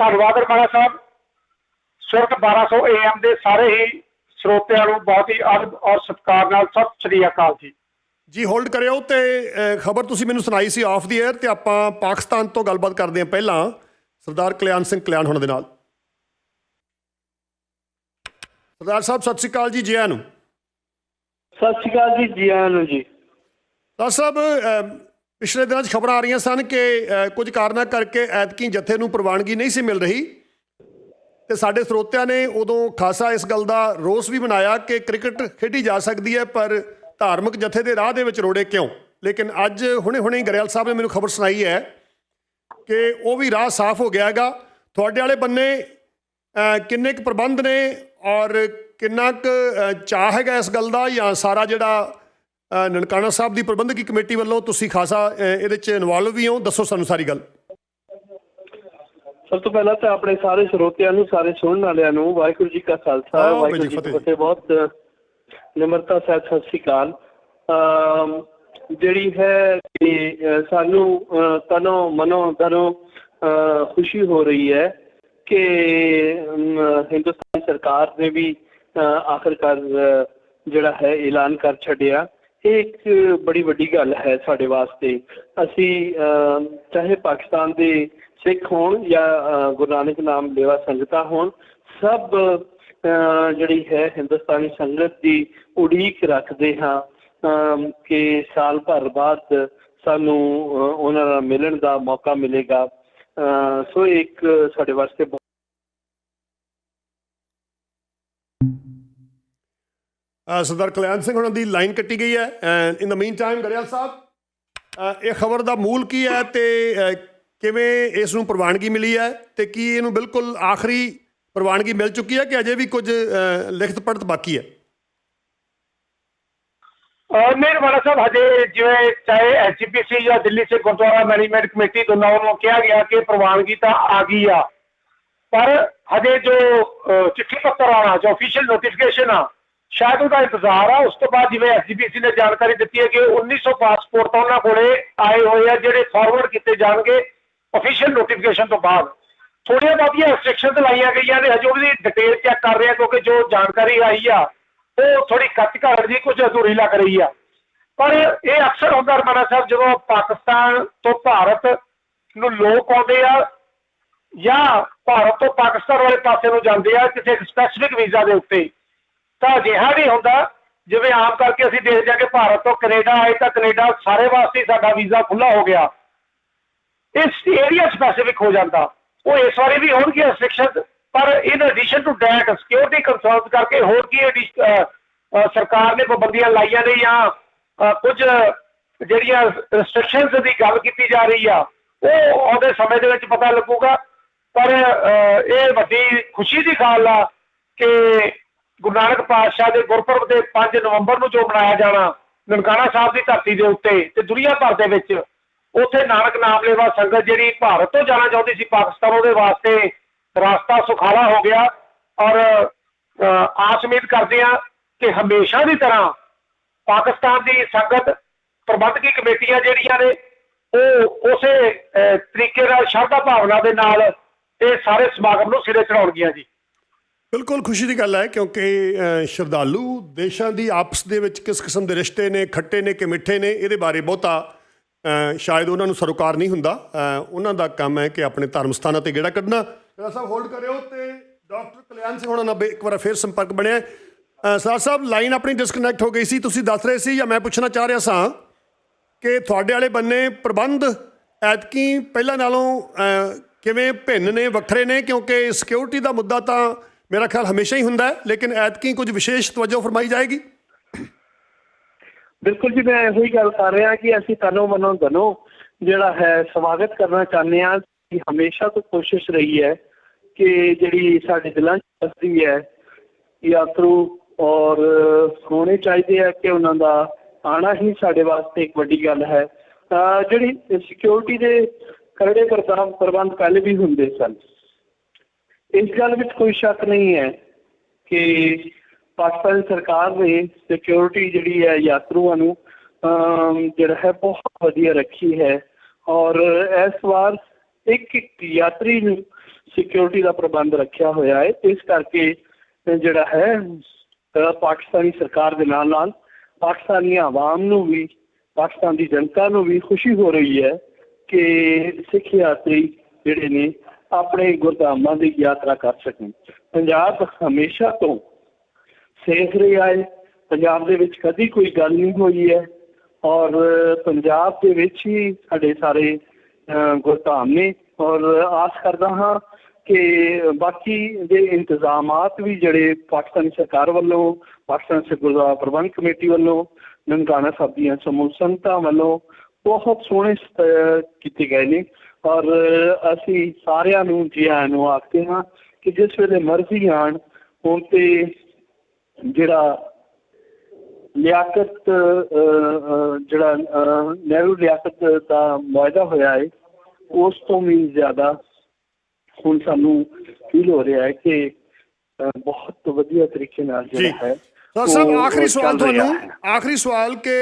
ਧੰਨਵਾਦ ਰਮਾਣਾ ਸਾਹਿਬ। ਸੁਰਖ 1200 AM ਦੇ ਸਾਰੇ ਹੀ ਸਰੋਤਿਆਂ ਨੂੰ ਬਹੁਤ ਹੀ ਅਦਬ ਔਰ ਸਤਿਕਾਰ ਨਾਲ ਸਤਿ ਸ੍ਰੀ ਅਕਾਲ ਜੀ। ਜੀ ਹੋਲਡ ਕਰਿਓ ਤੇ ਖਬਰ ਤੁਸੀਂ ਮੈਨੂੰ ਸੁਣਾਈ ਸੀ ਆਫ ਦੀ 에ਅਰ ਤੇ ਆਪਾਂ ਪਾਕਿਸਤਾਨ ਤੋਂ ਗੱਲਬਾਤ ਕਰਦੇ ਹਾਂ ਪਹਿਲਾਂ। ਸਰਦਾਰ ਕਲਿਆਣ ਸਿੰਘ ਕਲਿਆਣ ਹੋਣ ਦੇ ਨਾਲ। ਸਰਦਾਰ ਸਾਹਿਬ ਸਤਿ ਸ਼੍ਰੀ ਅਕਾਲ ਜੀ ਜੀ ਆਇਆਂ ਨੂੰ। ਸਤਿ ਸ਼੍ਰੀ ਅਕਾਲ ਜੀ ਜੀ ਆਇਆਂ ਨੂੰ ਜੀ। ਸਰਦਾਰ ਸਾਹਿਬ ਪਿਛਲੇ ਦਿਨਾਂ 'ਚ ਖਬਰਾਂ ਆ ਰਹੀਆਂ ਸਨ ਕਿ ਕੁਝ ਕਾਰਨਾਂ ਕਰਕੇ ਐਤਕੀ ਜਥੇ ਨੂੰ ਪ੍ਰਵਾਨਗੀ ਨਹੀਂ ਸੀ ਮਿਲ ਰਹੀ। ਤੇ ਸਾਡੇ ਸਰੋਤਿਆਂ ਨੇ ਉਦੋਂ ਖਾਸਾ ਇਸ ਗੱਲ ਦਾ ਰੋਸ ਵੀ ਮਨਾਇਆ ਕਿ ਕ੍ਰਿਕਟ ਖੇਡੀ ਜਾ ਸਕਦੀ ਹੈ ਪਰ ਧਾਰਮਿਕ ਜਥੇ ਦੇ ਰਾਹ ਦੇ ਵਿੱਚ ਰੋੜੇ ਕਿਉਂ? ਲੇਕਿਨ ਅੱਜ ਹੁਣੇ-ਹੁਣੇ ਹੀ ਗਰੇਵਾਲ ਸਾਹਿਬ ਨੇ ਮੈਨੂੰ ਖਬਰ ਸੁਣਾਈ ਹੈ ਕਿ ਉਹ ਵੀ ਰਾਹ ਸਾਫ਼ ਹੋ ਗਿਆ ਹੈਗਾ। ਤੁਹਾਡੇ ਵਾਲੇ ਬੰਨੇ ਕਿੰਨੇ ਕੁ ਪ੍ਰਬੰਧ ਨੇ ਔਰ ਕਿੰਨਾ ਕੁ ਅ, ਚਾਅ ਹੈਗਾ ਇਸ ਗੱਲ ਦਾ ਜਾਂ ਸਾਰਾ ਜਿਹੜਾ ਨਨਕਾਣਾ ਸਾਹਿਬ ਦੀ ਪ੍ਰਬੰਧਕੀ ਕਮੇਟੀ ਵੱਲੋਂ ਤੁਸੀਂ ਖਾਸਾ ਇਹਦੇ 'ਚ ਇਨਵੋਲਵ ਵੀ ਹੋ ਦੱਸੋ ਸਾਨੂੰ ਸਾਰੀ ਗੱਲ। ਸਭ ਤੋਂ ਪਹਿਲਾਂ ਤਾਂ ਆਪਣੇ ਸਾਰੇ ਸਰੋਤਿਆਂ ਨੂੰ ਸਾਰੇ ਸੁਣਨ ਵਾਲਿਆਂ ਨੂੰ ਵਾਹਿਗੁਰੂ ਜੀ ਕਾ ਖਾਲਸਾ ਵਾਹਿਗੁਰੂ ਜੀ ਕੀ ਫਤਿਹ। ਬਹੁਤ ਨਿਮਰਤਾ ਸਹਿਤ ਸਤਿ ਸ਼੍ਰੀ ਅਕਾਲ। ਜਿਹੜੀ ਹੈ ਕਿ ਸਾਨੂੰ ਤਨੋਂ ਮਨੋਂ ਅ, ਖੁਸ਼ੀ ਹੋ ਰਹੀ ਹੈ ਕਿ ਹਿੰਦੁਸਤਾਨੀ ਸਰਕਾਰ ਨੇ ਵੀ ਆਖਰਕਾਰ ਜਿਹੜਾ ਹੈ ਐਲਾਨ ਕਰ ਛੱਡਿਆ। ਇਹ ਇੱਕ ਬੜੀ ਵੱਡੀ ਗੱਲ ਹੈ ਸਾਡੇ ਵਾਸਤੇ। ਅਸੀਂ ਚਾਹੇ ਪਾਕਿਸਤਾਨ ਦੇ ਸਿੱਖ ਹੋਣ ਜਾਂ ਗੁਰੂ ਨਾਨਕ ਨਾਮ ਲੇਵਾ ਸੰਗਤਾਂ ਹੋਣ ਸਭ ਜਿਹੜੀ ਹੈ ਹਿੰਦੁਸਤਾਨੀ ਸੰਗਤ ਦੀ ਉਡੀਕ ਰੱਖਦੇ ਹਾਂ ਕਿ ਸਾਲ ਭਰ ਬਾਅਦ ਸਾਨੂੰ ਉਹਨਾਂ ਨਾਲ ਮਿਲਣ ਦਾ ਮੌਕਾ ਮਿਲੇਗਾ। ਅ, ਸੋ ਇੱਕ ਸਾਡੇ ਵਾਸਤੇ ਸਰਦਾਰ ਕਲਿਆਣ ਸਿੰਘ ਉਹਨਾਂ ਦੀ ਲਾਈਨ ਕੱਟੀ ਗਈ ਹੈ। ਇਨ ਦਾ ਮੀਨ ਟਾਈਮ ਗਰੇਵਾਲ ਸਾਹਿਬ ਇਹ ਖਬਰ ਦਾ ਮੂਲ ਕੀ ਹੈ ਤੇ ਕਿਵੇਂ ਇਸ ਨੂੰ ਪ੍ਰਵਾਨਗੀ ਮਿਲੀ ਹੈ ਤੇ ਕੀ ਇਹਨੂੰ ਬਿਲਕੁਲ ਆਖਰੀ ਪ੍ਰਵਾਨਗੀ ਮਿਲ ਚੁੱਕੀ ਹੈ ਕਿ ਅਜੇ ਵੀ ਕੁਝ ਲਿਖਤ ਪੜਤ ਬਾਕੀ ਹੈ? ਅਹ ਮਿਹਰਬਾਨਾ ਸਾਹਿਬ ਹਜੇ ਜਿਵੇਂ ਚਾਹੇ ਐਚਪੀਸੀ ਜਾਂ ਦਿੱਲੀ ਸੇ ਗੁਰਦੁਆਰਾ ਮੈਨੇਜਮੈਂਟ ਕਮੇਟੀ ਦੋਨਾਂ ਵੱਲੋਂ ਕਿਹਾ ਗਿਆ ਕਿ ਪ੍ਰਵਾਨਗੀ ਤਾਂ ਆ ਗਈ ਆ ਪਰ ਹਜੇ ਜੋ ਅਹ, ਚਿੱਠੀ ਪੱਤਰ ਆਣਾ ਜੋ ਅਫੀਸ਼ੀਅਲ ਨੋਟੀਫਿਕੇਸ਼ਨ ਆ ਸ਼ਾਇਦ ਉਹਦਾ ਇੰਤਜ਼ਾਰ ਆ, ਉਸ ਤੋਂ ਬਾਅਦ ਜਿਵੇਂ ਐਸਜੀਪੀਸੀ ਨੇ ਜਾਣਕਾਰੀ ਦਿੱਤੀ ਹੈ ਕਿ 1900 ਪਾਸਪੋਰਟ ਤਾਂ ਉਹਨਾਂ ਕੋਲੇ ਆਏ ਹੋਏ ਆ, ਜਿਹੜੇ ਫਾਰਵਰਡ ਕੀਤੇ ਜਾਣਗੇ ਅਫੀਸ਼ੀਅਲ ਨੋਟੀਫਿਕੇਸ਼ਨ ਤੋਂ ਬਾਅਦ। ਥੋੜੀਆਂ ਬਹੁਤੀਆਂ ਰੈਸਟ੍ਰਿਕਸ਼ਨਸ ਲਾਈਆਂ ਗਈਆਂ ਨੇ, ਹਜੇ ਉਹਦੀ ਡਿਟੇਲ ਚੈੱਕ ਕਰ ਰਹੇ ਆ, ਕਿਉਂਕਿ ਜੋ ਜਾਣਕਾਰੀ ਆਈ ਆ, ਉਹ ਥੋੜੀ ਕੱਚ ਘੜ ਦੀ ਕੁਝ ਅਧੂਰੀ ਲੱਗ ਰਹੀ ਆ। ਪਰ ਇਹ ਅਕਸਰ ਹੁੰਦਾ ਰਮਾਨਾ ਸਾਹਿਬ, ਜਦੋਂ ਪਾਕਿਸਤਾਨ ਤੋਂ ਭਾਰਤ ਨੂੰ ਲੋਕ ਆਉਂਦੇ ਆ, ਜਾਂ ਭਾਰਤ ਤੋਂ ਪਾਕਿਸਤਾਨ ਵਾਲੇ ਪਾਸੇ ਨੂੰ ਜਾਂਦੇ ਆ, ਕਿਸੇ ਸਪੈਸੀਫਿਕ ਵੀਜ਼ਾ ਦੇ ਉੱਤੇ ਤਾਂ ਅਜਿਹਾ ਨਹੀਂ ਹੁੰਦਾ ਜਿਵੇਂ ਆਮ ਕਰਕੇ ਅਸੀਂ ਦੇਖ ਜਾ ਕੇ ਭਾਰਤ ਤੋਂ ਕੈਨੇਡਾ ਆਏ ਤਾਂ ਕੈਨੇਡਾ ਸਾਰੇ ਵਾਸਤੇ ਸਾਡਾ ਵੀਜ਼ਾ ਖੁੱਲਾ ਹੋ ਗਿਆ। ਇਸ ਏਰੀਆ ਸਪੈਸੀਫਿਕ ਹੋ ਜਾਂਦਾ। ਉਹ ਇਸ ਵਾਰੀ ਵੀ ਹੋਣਗੇ ਰਿਸਟ੍ਰਿਕਸ਼ਨ ਪਰ in addition to that security concerns ਕਰਕੇ ਹੋਰ ਕੀ addi- ਸਰਕਾਰ ਨੇ ਪਾਬੰਦੀਆਂ ਲਾਈਆਂ ਨੇ ਜਾਂ ਅਹ, ਕੁਝ ਜਿਹੜੀਆਂ ਰੈਸਟ੍ਰਿਕਸ਼ਨਸ ਦੀ ਗੱਲ ਕੀਤੀ ਜਾ ਰਹੀ ਆ ਉਹ ਆਉਂਦੇ ਸਮੇਂ ਦੇ ਵਿੱਚ ਪਤਾ ਲੱਗੂਗਾ। ਪਰ ਇਹ ਵੱਡੀ ਖੁਸ਼ੀ ਦੀ ਗੱਲ ਆ ਕਿ ਗੁਰੂ ਨਾਨਕ ਪਾਤਸ਼ਾਹ ਦੇ ਗੁਰਪੁਰਬ ਦੇ 5 ਨਵੰਬਰ ਨੂੰ ਜੋ ਮਨਾਇਆ ਜਾਣਾ ਨਨਕਾਣਾ ਸਾਹਿਬ ਦੀ ਧਰਤੀ ਦੇ ਉੱਤੇ ਤੇ ਦੁਨੀਆ ਭਰ ਦੇ ਵਿੱਚ ਉੱਥੇ ਨਾਨਕ ਨਾਮ ਲੇਵਾ ਸੰਗਤ ਜਿਹੜੀ ਭਾਰਤ ਤੋਂ ਜਾਣਾ ਚਾਹੁੰਦੀ ਸੀ ਪਾਕਿਸਤਾਨ ਉਹਦੇ ਵਾਸਤੇ ਰਸਤਾ ਸੁਖਾਲਾ ਹੋ ਗਿਆ ਔਰ ਅਹ, ਆਸ ਉਮੀਦ ਕਰਦੇ ਆ ਕਿ ਹਮੇਸ਼ਾ ਦੀ ਤਰ੍ਹਾਂ ਪਾਕਿਸਤਾਨ ਦੀ ਸੰਗਤ ਪ੍ਰਬੰਧਕੀ ਕਮੇਟੀਆਂ ਜਿਹੜੀਆਂ ਨੇ ਉਹ ਉਸੇ ਅਹ, ਤਰੀਕੇ ਨਾਲ ਸ਼ਰਧਾ ਭਾਵਨਾ ਦੇ ਨਾਲ ਇਹ ਸਾਰੇ ਸਮਾਗਮ ਨੂੰ ਸਿਰੇ ਚੜਾਉਣਗੀਆਂ ਜੀ। ਬਿਲਕੁਲ ਖੁਸ਼ੀ ਦੀ ਗੱਲ ਹੈ ਕਿਉਂਕਿ ਸ਼ਰਧਾਲੂ ਦੇਸ਼ਾਂ ਦੀ ਆਪਸ ਦੇ ਵਿੱਚ ਕਿਸ ਕਿਸਮ ਦੇ ਰਿਸ਼ਤੇ ਨੇ, ਖੱਟੇ ਨੇ ਕਿ ਮਿੱਠੇ ਨੇ, ਇਹਦੇ ਬਾਰੇ ਬਹੁਤਾ ਸ਼ਾਇਦ ਉਹਨਾਂ ਨੂੰ ਸਰੋਕਾਰ ਨਹੀਂ ਹੁੰਦਾ। ਉਹਨਾਂ ਦਾ ਕੰਮ ਹੈ ਕਿ ਆਪਣੇ ਧਰਮ ਸਥਾਨਾਂ ਤੇ ਗੇੜਾ ਕੱਢਣਾ। ਜਿਹੜਾ ਸਾਹਿਬ ਹੋਲਡ ਕਰਿਓ ਤੇ ਡਾਕਟਰ ਕਲਿਆਣ ਸਿੰਘ ਉਹਨਾਂ ਨਾਲ ਇੱਕ ਵਾਰ ਫੇਰ ਸੰਪਰਕ ਬਣਿਆ। ਸਰ ਸਾਹਿਬ ਲਾਈਨ ਆਪਣੀ ਡਿਸਕਨੈਕਟ ਹੋ ਗਈ ਸੀ। ਤੁਸੀਂ ਦੱਸ ਰਹੇ ਸੀ ਜਾਂ ਮੈਂ ਪੁੱਛਣਾ ਚਾਹ ਰਿਹਾ ਸਾਂ ਕਿ ਤੁਹਾਡੇ ਵਾਲੇ ਬੰਨੇ ਪ੍ਰਬੰਧ ਐਤਕੀ ਪਹਿਲਾਂ ਨਾਲੋਂ ਕਿਵੇਂ ਭਿੰਨ ਨੇ, ਵੱਖਰੇ ਨੇ? ਕਿਉਂਕਿ ਸਿਕਿਉਰਿਟੀ ਦਾ ਮੁੱਦਾ ਤਾਂ ਮੇਰਾ ਖਿਆਲ ਹਮੇਸ਼ਾ ਹੀ ਹੁੰਦਾ ਹੈ, ਲੇਕਿਨ ਐਤਕੀ ਕੁਝ ਵਿਸ਼ੇਸ਼ ਤਵੱਜੋ ਫਰਮਾਈ ਜਾਏਗੀ? ਬਿਲਕੁਲ ਜੀ, ਮੈਂ ਇਹੋ ਹੀ ਗੱਲ ਕਰ ਰਿਹਾ ਕਿ ਅਸੀਂ ਤਨੋਂ ਮਨੋਂ ਧਨੋਂ ਜਿਹੜਾ ਹੈ, ਸਵਾਗਤ ਕਰਨਾ ਚਾਹੁੰਦੇ ਹਾਂ। ਕਿ ਹਮੇਸ਼ਾ ਤੋਂ ਕੋਸ਼ਿਸ਼ ਰਹੀ ਹੈ ਕਿ ਜਿਹੜੀ ਸਾਡੇ ਦਿਲਾਂ 'ਚ ਵਸਦੀ ਹੈ, ਯਾਤਰੂ ਔਰ ਹੋਣੇ ਚਾਹੀਦੇ ਆ ਕਿ ਉਹਨਾਂ ਦਾ ਆਣਾ ਹੀ ਸਾਡੇ ਵਾਸਤੇ ਇੱਕ ਵੱਡੀ ਗੱਲ ਹੈ। ਅਹ ਜਿਹੜੀ ਸਿਕਿਉਰਿਟੀ ਦੇ ਕਰੜੇ ਪ੍ਰਬੰਧ ਪਹਿਲੇ ਵੀ ਹੁੰਦੇ ਸਨ। ਇਸ ਗੱਲ ਵਿੱਚ ਕੋਈ ਸ਼ੱਕ ਨਹੀਂ ਹੈ ਕਿ ਪਾਕਿਸਤਾਨ ਸਰਕਾਰ ਨੇ ਸਿਕਿਉਰਿਟੀ ਜਿਹੜੀ ਹੈ ਯਾਤਰੂਆਂ ਨੂੰ ਜਿਹੜਾ ਹੈ ਬਹੁਤ ਵਧੀਆ ਰੱਖੀ ਹੈ ਔਰ ਇਸ ਵਾਰ ਇੱਕ ਇੱਕ ਯਾਤਰੀ ਨੂੰ ਸਿਕਿਉਰਿਟੀ ਦਾ ਪ੍ਰਬੰਧ ਰੱਖਿਆ ਹੋਇਆ ਹੈ। ਇਸ ਕਰਕੇ ਜਿਹੜਾ ਹੈ ਪਾਕਿਸਤਾਨੀ ਸਰਕਾਰ ਦੇ ਨਾਲ ਨਾਲ ਪਾਕਿਸਤਾਨੀ ਆਵਾਮ ਨੂੰ ਵੀ, ਪਾਕਿਸਤਾਨ ਦੀ ਜਨਤਾ ਨੂੰ ਵੀ ਖੁਸ਼ੀ ਹੋ ਰਹੀ ਹੈ ਕਿ ਸਿੱਖ ਯਾਤਰੀ ਜਿਹੜੇ ਨੇ ਆਪਣੇ ਗੁਰਧਾਮਾਂ ਦੀ ਯਾਤਰਾ ਕਰ ਸਕਣ। ਪੰਜਾਬ ਹਮੇਸ਼ਾ ਤੋਂ ਸੇਫ ਰਿਹਾ ਹੈ। ਪੰਜਾਬ ਦੇ ਵਿੱਚ ਕਦੀ ਕੋਈ ਗੱਲ ਨਹੀਂ ਹੋਈ ਹੈ। ਔਰ ਪੰਜਾਬ ਦੇ ਵਿੱਚ ਹੀ ਸਾਡੇ ਸਾਰੇ ਗੁਰਧਾਮ ਨੇ। ਔਰ ਆਸ ਕਰਦਾ ਹਾਂ ਕਿ ਬਾਕੀ ਦੇ ਇੰਤਜ਼ਾਮਾਤ ਵੀ ਜਿਹੜੇ ਪਾਕਿਸਤਾਨੀ ਸਰਕਾਰ ਵੱਲੋਂ, ਪਾਕਿਸਤਾਨ ਸਿੱਖ ਗੁਰਦੁਆਰਾ ਪ੍ਰਬੰਧ ਕਮੇਟੀ ਵੱਲੋਂ, ਨਨਕਾਣਾ ਸਾਹਿਬ ਦੀਆਂ ਸਮੂਹ ਸੰਗਤਾਂ ਵੱਲੋਂ ਬਹੁਤ ਸੋਹਣੇ ਕੀਤੇ ਗਏ ਨੇ ਔਰ ਅਸੀਂ ਸਾਰਿਆਂ ਨੂੰ ਜੀ ਆਇਆਂ ਨੂੰ ਆਖਦੇ ਹਾਂ ਕਿ ਜਿਸ ਵੇਲੇ ਮਰਜ਼ੀ ਆਣ ਹੁਣ ਤੇ ਜਿਹੜਾ ਲਿਆਕਤ ਜਿਹੜਾ ਨਹਿਰੂ ਲਿਆਕਤ ਦਾ ਵਾਅਦਾ ਹੋਇਆ ਹੈ ਉਸ ਤੋਂ ਵੀ ਜ਼ਿਆਦਾ ਹੁਣ ਸਾਨੂੰ ਫੀਲ ਹੋ ਰਿਹਾ ਹੈ ਕਿ ਬਹੁਤ ਵਧੀਆ ਤਰੀਕੇ ਨਾਲ ਜਿਹੜਾ ਹੈ ਸਰ ਸਾਹਿਬ ਆਖਰੀ ਸਵਾਲ ਤੁਹਾਨੂੰ। ਆਖਰੀ ਸਵਾਲ ਕਿ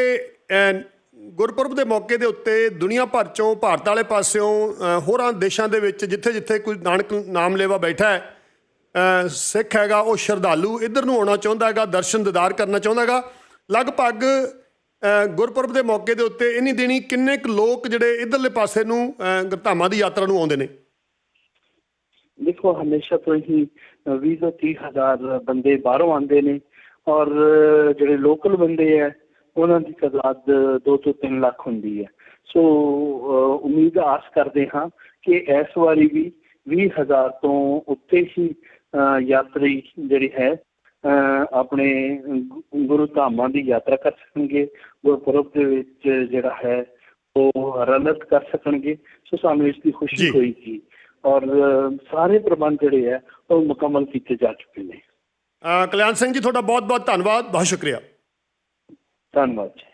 ਗੁਰਪੁਰਬ ਦੇ ਮੌਕੇ ਦੇ ਉੱਤੇ ਦੁਨੀਆ ਭਰ ਚੋਂ ਭਾਰਤ ਵਾਲੇ ਪਾਸਿਓਂ ਹੋਰਾਂ ਦੇਸ਼ਾਂ ਦੇ ਵਿੱਚ ਜਿੱਥੇ ਜਿੱਥੇ ਕੋਈ ਨਾਨਕ ਨਾਮ ਲੇਵਾ ਬੈਠਾ ਹੈ ਅਹ, ਸਿੱਖ ਹੈਗਾ ਉਹ ਸ਼ਰਧਾਲੂ ਇੱਧਰ ਨੂੰ ਆਉਣਾ ਚਾਹੁੰਦਾ ਹੈਗਾ ਦਰਸ਼ਨ ਦਿਦਾਰ ਕਰਨਾ ਚਾਹੁੰਦਾ ਹੈਗਾ। ਲਗਭਗ ਗੁਰਪੁਰਬ ਦੇ ਮੌਕੇ ਦੇ ਉੱਤੇ ਇੰਨੀ ਦਿਨੀ ਕਿੰਨੇ ਕੁ ਲੋਕ ਜਿਹੜੇ ਇਧਰਲੇ ਪਾਸੇ ਨੂੰ ਅਹ, ਗੁਰਧਾਮਾਂ ਦੀ ਯਾਤਰਾ ਨੂੰ ਆਉਂਦੇ ਨੇ? ਦੇਖੋ ਹਮੇਸ਼ਾ ਤੋਂ ਹੀ 20 ਤੋਂ 30 ਹਜ਼ਾਰ ਬੰਦੇ ਬਾਹਰੋਂ ਆਉਂਦੇ ਨੇ ਔਰ ਜਿਹੜੇ ਲੋਕਲ ਬੰਦੇ ਹੈ ਉਹਨਾਂ ਦੀ ਤਾਦਾਦ 2 ਤੋਂ 3 ਲੱਖ ਹੁੰਦੀ ਹੈ। ਸੋ ਉਮੀਦ ਆਸ ਕਰਦੇ ਹਾਂ ਕਿ ਇਸ ਵਾਰੀ ਵੀ 20 ਹਜ਼ਾਰ ਤੋਂ ਉੱਤੇ ਹੀ ਯਾਤਰੀ ਜਿਹੜੀ ਹੈ ਆਪਣੇ ਗੁਰੂ ਧਾਮਾਂ ਦੀ ਯਾਤਰਾ ਕਰ ਸਕਣਗੇ। ਗੁਰਪੁਰਬ ਦੇ ਵਿੱਚ ਜਿਹੜਾ ਹੈ ਉਹ ਰਲਤ ਕਰ ਸਕਣਗੇ। ਸੋ ਸਾਨੂੰ ਇਸ ਦੀ। ਖੁਸ਼ੀ ਹੋਏਗੀ। ਔਰ ਅ, ਸਾਰੇ ਪ੍ਰਬੰਧ ਜਿਹੜੇ ਹੈ ਉਹ ਮੁਕੰਮਲ ਕੀਤੇ ਜਾ ਚੁੱਕੇ ਨੇ। ਕਲਿਆਣ ਸਿੰਘ ਜੀ ਤੁਹਾਡਾ ਬਹੁਤ ਬਹੁਤ ਧੰਨਵਾਦ। ਬਹੁਤ ਸ਼ੁਕਰੀਆ। ਧੰਨਵਾਦ ਜੀ।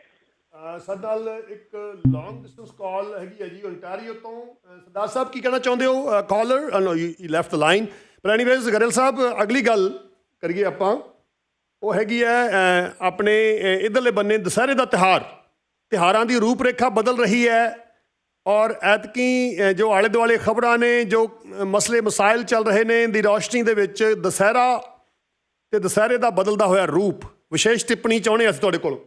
ਸਾਡੇ ਨਾਲ ਇੱਕ ਲੌਂਗ ਡਿਸਟੈਂਸ ਕਾਲ ਹੈਗੀ ਹੈ ਜੀ ਓਨਟਾਰੀਓ ਤੋਂ। ਸਰਦਾਰ ਸਾਹਿਬ, ਕੀ ਕਹਿਣਾ ਚਾਹੁੰਦੇ ਹੋ? Caller no you left the line ਪਰ ਐਨੀਵੇਜ਼ ਗਰੇਲ ਸਾਹਿਬ, ਅਗਲੀ ਗੱਲ ਕਰੀਏ ਆਪਾਂ। ਉਹ ਹੈਗੀ ਹੈ ਆਪਣੇ, ਅਹ ਇਧਰਲੇ ਬੰਨੇ ਦੁਸਹਿਰੇ ਦਾ ਤਿਹਾਰ ਤਿਹਾਰਾਂ ਦੀ ਰੂਪਰੇਖਾ ਬਦਲ ਰਹੀ ਹੈ ਔਰ ਐਤਕੀ ਜੋ ਆਲੇ ਦੁਆਲੇ ਖਬਰਾਂ ਨੇ, ਜੋ ਮਸਲੇ ਮਸਾਇਲ ਚੱਲ ਰਹੇ ਨੇ, ਦੀ ਰੌਸ਼ਨੀ ਦੇ ਵਿੱਚ ਦੁਸਹਿਰਾ ਤੇ ਦੁਸਹਿਰੇ ਦਾ ਬਦਲਦਾ ਹੋਇਆ ਰੂਪ। ਵਿਸ਼ੇਸ਼ ਟਿੱਪਣੀ ਚਾਹੁੰਦੇ ਅਸੀਂ ਤੁਹਾਡੇ ਕੋਲੋਂ।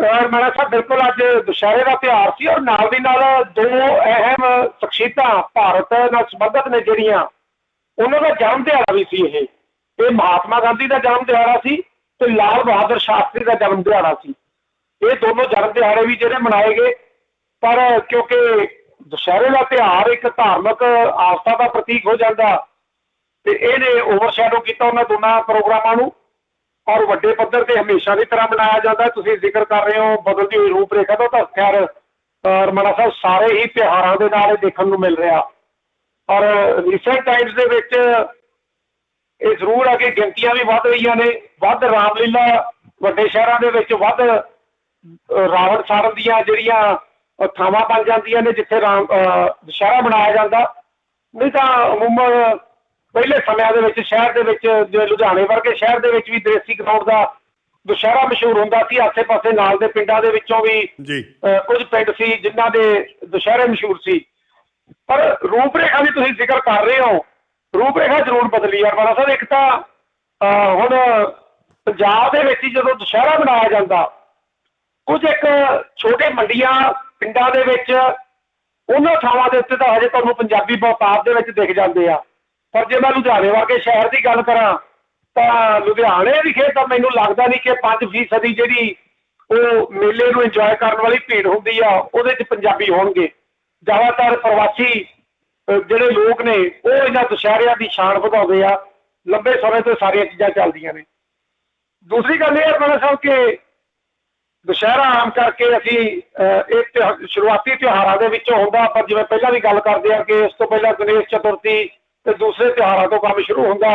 ਔਰ ਮੇਰਾ ਸਾਹਿਬ ਬਿਲਕੁਲ ਅੱਜ ਦੁਸ਼ਹਿਰੇ ਦਾ ਤਿਉਹਾਰ ਸੀ ਔਰ ਨਾਲ ਦੀ ਨਾਲ ਦੋ ਅਹਿਮ ਸ਼ਖਸੀਅਤਾਂ ਭਾਰਤ ਨਾਲ ਸੰਬੰਧਿਤ ਨੇ ਜਿਹੜੀਆਂ, ਉਹਨਾਂ ਦਾ ਜਨਮ ਦਿਹਾੜਾ ਵੀ ਸੀ ਇਹ। ਇਹ ਮਹਾਤਮਾ ਗਾਂਧੀ ਦਾ ਜਨਮ ਦਿਹਾੜਾ ਸੀ ਤੇ ਲਾਲ ਬਹਾਦਰ ਸ਼ਾਸਤਰੀ ਦਾ ਜਨਮ ਦਿਹਾੜਾ ਸੀ। ਇਹ ਦੋਨੋਂ ਜਨਮ ਦਿਹਾੜੇ ਵੀ ਜਿਹੜੇ ਮਨਾਏ ਗਏ, ਪਰ ਕਿਉਂਕਿ ਦੁਸ਼ਹਿਰੇ ਦਾ ਤਿਉਹਾਰ ਇੱਕ ਧਾਰਮਿਕ ਆਸਥਾ ਦਾ ਪ੍ਰਤੀਕ ਹੋ ਜਾਂਦਾ ਤੇ ਇਹਨੇ ਓਵਰਸ਼ੈਡੋ ਕੀਤਾ ਉਹਨਾਂ ਦੋਨਾਂ ਪ੍ਰੋਗਰਾਮਾਂ ਨੂੰ। ਔਰ ਵੱਡੇ ਪੱਧਰ ਤੇ ਹਮੇਸ਼ਾ ਦੀ ਤਰ੍ਹਾਂ ਮਨਾਇਆ ਜਾਂਦਾ ਤੁਸੀਂ ਜ਼ਿਕਰ ਕਰ ਰਹੇ ਹੋ ਬਦਲਦੀ ਹੋਈ ਰੂਪਰੇਖਾ ਦਾ, ਤਾਂ ਖੈਰ ਰਮਣਾ ਸਾਹਿਬ, ਸਾਰੇ ਹੀ ਤਿਉਹਾਰਾਂ ਦੇ ਨਾਲ ਇਹ ਦੇਖਣ ਨੂੰ ਮਿਲ ਰਿਹਾ। ਔਰ ਰੀਸੈਂਟ ਟਾਈਮਸ ਦੇ ਵਿੱਚ ਇਹ ਜ਼ਰੂਰ ਹੈ ਕਿ ਗਿਣਤੀਆਂ ਵੀ ਵੱਧ ਰਹੀਆਂ ਨੇ। ਵੱਧ ਰਾਮਲੀਲਾ ਵੱਡੇ ਸ਼ਹਿਰਾਂ ਦੇ ਵਿੱਚ ਵੱਧ ਰਾਵਣ ਸਾੜਨ ਦੀਆਂ ਜਿਹੜੀਆਂ ਥਾਵਾਂ ਬਣ ਜਾਂਦੀਆਂ ਨੇ, ਜਿੱਥੇ ਰਾਮ ਦੁਸ਼ਹਿਰਾ ਮਨਾਇਆ ਜਾਂਦਾ। ਨਹੀਂ ਤਾਂ ਅਮੂਮਨ ਪਹਿਲੇ ਸਮਿਆਂ ਦੇ ਵਿੱਚ ਸ਼ਹਿਰ ਦੇ ਵਿੱਚ ਜਿਵੇਂ ਲੁਧਿਆਣੇ ਵਰਗੇ ਸ਼ਹਿਰ ਦੇ ਵਿੱਚ ਵੀ ਦੇਸੀ ਗਰਾਊਂਡ ਦਾ ਦੁਸ਼ਹਿਰਾ ਮਸ਼ਹੂਰ ਹੁੰਦਾ ਸੀ ਆਸੇ-ਪਾਸੇ ਨਾਲ ਦੇ ਪਿੰਡਾਂ ਦੇ ਵਿੱਚੋਂ ਵੀ ਜੀ। ਕੁਝ ਪਿੰਡ ਸੀ ਜਿਨ੍ਹਾਂ ਦੇ ਦੁਸ਼ਹਿਰੇ ਮਸ਼ਹੂਰ ਸੀ। ਪਰ ਰੂਪਰੇਖਾ ਦੀ ਤੁਸੀਂ ਜ਼ਿਕਰ ਕਰ ਰਹੇ ਹੋ ਰੂਪਰੇਖਾ ਜ਼ਰੂਰ ਬਦਲੀ ਆ ਬੜਾ ਸਾਹਿਬ ਇੱਕ ਤਾਂ ਹੁਣ ਪੰਜਾਬ ਦੇ ਵਿੱਚ ਜਦੋਂ ਦੁਸ਼ਹਿਰਾ ਮਨਾਇਆ ਜਾਂਦਾ ਕੁਝ ਇੱਕ ਛੋਟੇ ਮੰਡੀਆਂ ਪਿੰਡਾਂ ਦੇ ਵਿੱਚ ਉਹਨਾਂ ਥਾਵਾਂ ਦੇ ਉੱਤੇ ਤਾਂ ਹਜੇ ਤੁਹਾਨੂੰ ਪੰਜਾਬੀ ਬਹੁਤਾਤ ਦੇ ਵਿੱਚ ਦਿਖ ਜਾਂਦੇ ਆ। ਪਰ ਜੇ ਮੈਂ ਲੁਧਿਆਣੇ ਵਰਗੇ ਸ਼ਹਿਰ ਦੀ ਗੱਲ ਕਰਾਂ, ਤਾਂ ਲੁਧਿਆਣੇ ਵਿਖੇ ਤਾਂ ਮੈਨੂੰ ਲੱਗਦਾ ਨਹੀਂ ਕਿ 5% ਜਿਹੜੀ ਉਹ ਮੇਲੇ ਨੂੰ ਇੰਜੋਏ ਕਰਨ ਵਾਲੀ ਭੀੜ ਹੁੰਦੀ ਆ, ਉਹਦੇ 'ਚ ਪੰਜਾਬੀ ਹੋਣਗੇ। ਜ਼ਿਆਦਾਤਰ ਪ੍ਰਵਾਸੀ ਜਿਹੜੇ ਲੋਕ ਨੇ, ਉਹ ਇਹਨਾਂ ਦੁਸ਼ਹਿਰਿਆਂ ਦੀ ਸ਼ਾਨ ਵਧਾਉਂਦੇ ਆ। ਲੰਬੇ ਸਮੇਂ ਤੋਂ ਸਾਰੀਆਂ ਚੀਜ਼ਾਂ ਚੱਲਦੀਆਂ ਨੇ। ਦੂਸਰੀ ਗੱਲ ਇਹ ਹੈ ਮੈਂ ਸਾਹਿਬ ਕਿ ਦੁਸ਼ਹਿਰਾ ਆਮ ਕਰਕੇ ਅਸੀਂ ਇਹ ਤਿਉਹਾ- ਸ਼ੁਰੂਆਤੀ ਤਿਉਹਾਰਾਂ ਦੇ ਵਿੱਚੋਂ ਹੁੰਦਾ ਪਰ ਜਿਵੇਂ ਪਹਿਲਾਂ ਵੀ ਗੱਲ ਕਰਦੇ ਆ ਕਿ ਇਸ ਤੋਂ ਪਹਿਲਾਂ ਗਣੇਸ਼ ਚਤੁਰਥੀ ਤੇ ਦੂਸਰੇ ਤਿਉਹਾਰਾਂ ਤੋਂ ਕੰਮ ਸ਼ੁਰੂ ਹੁੰਦਾ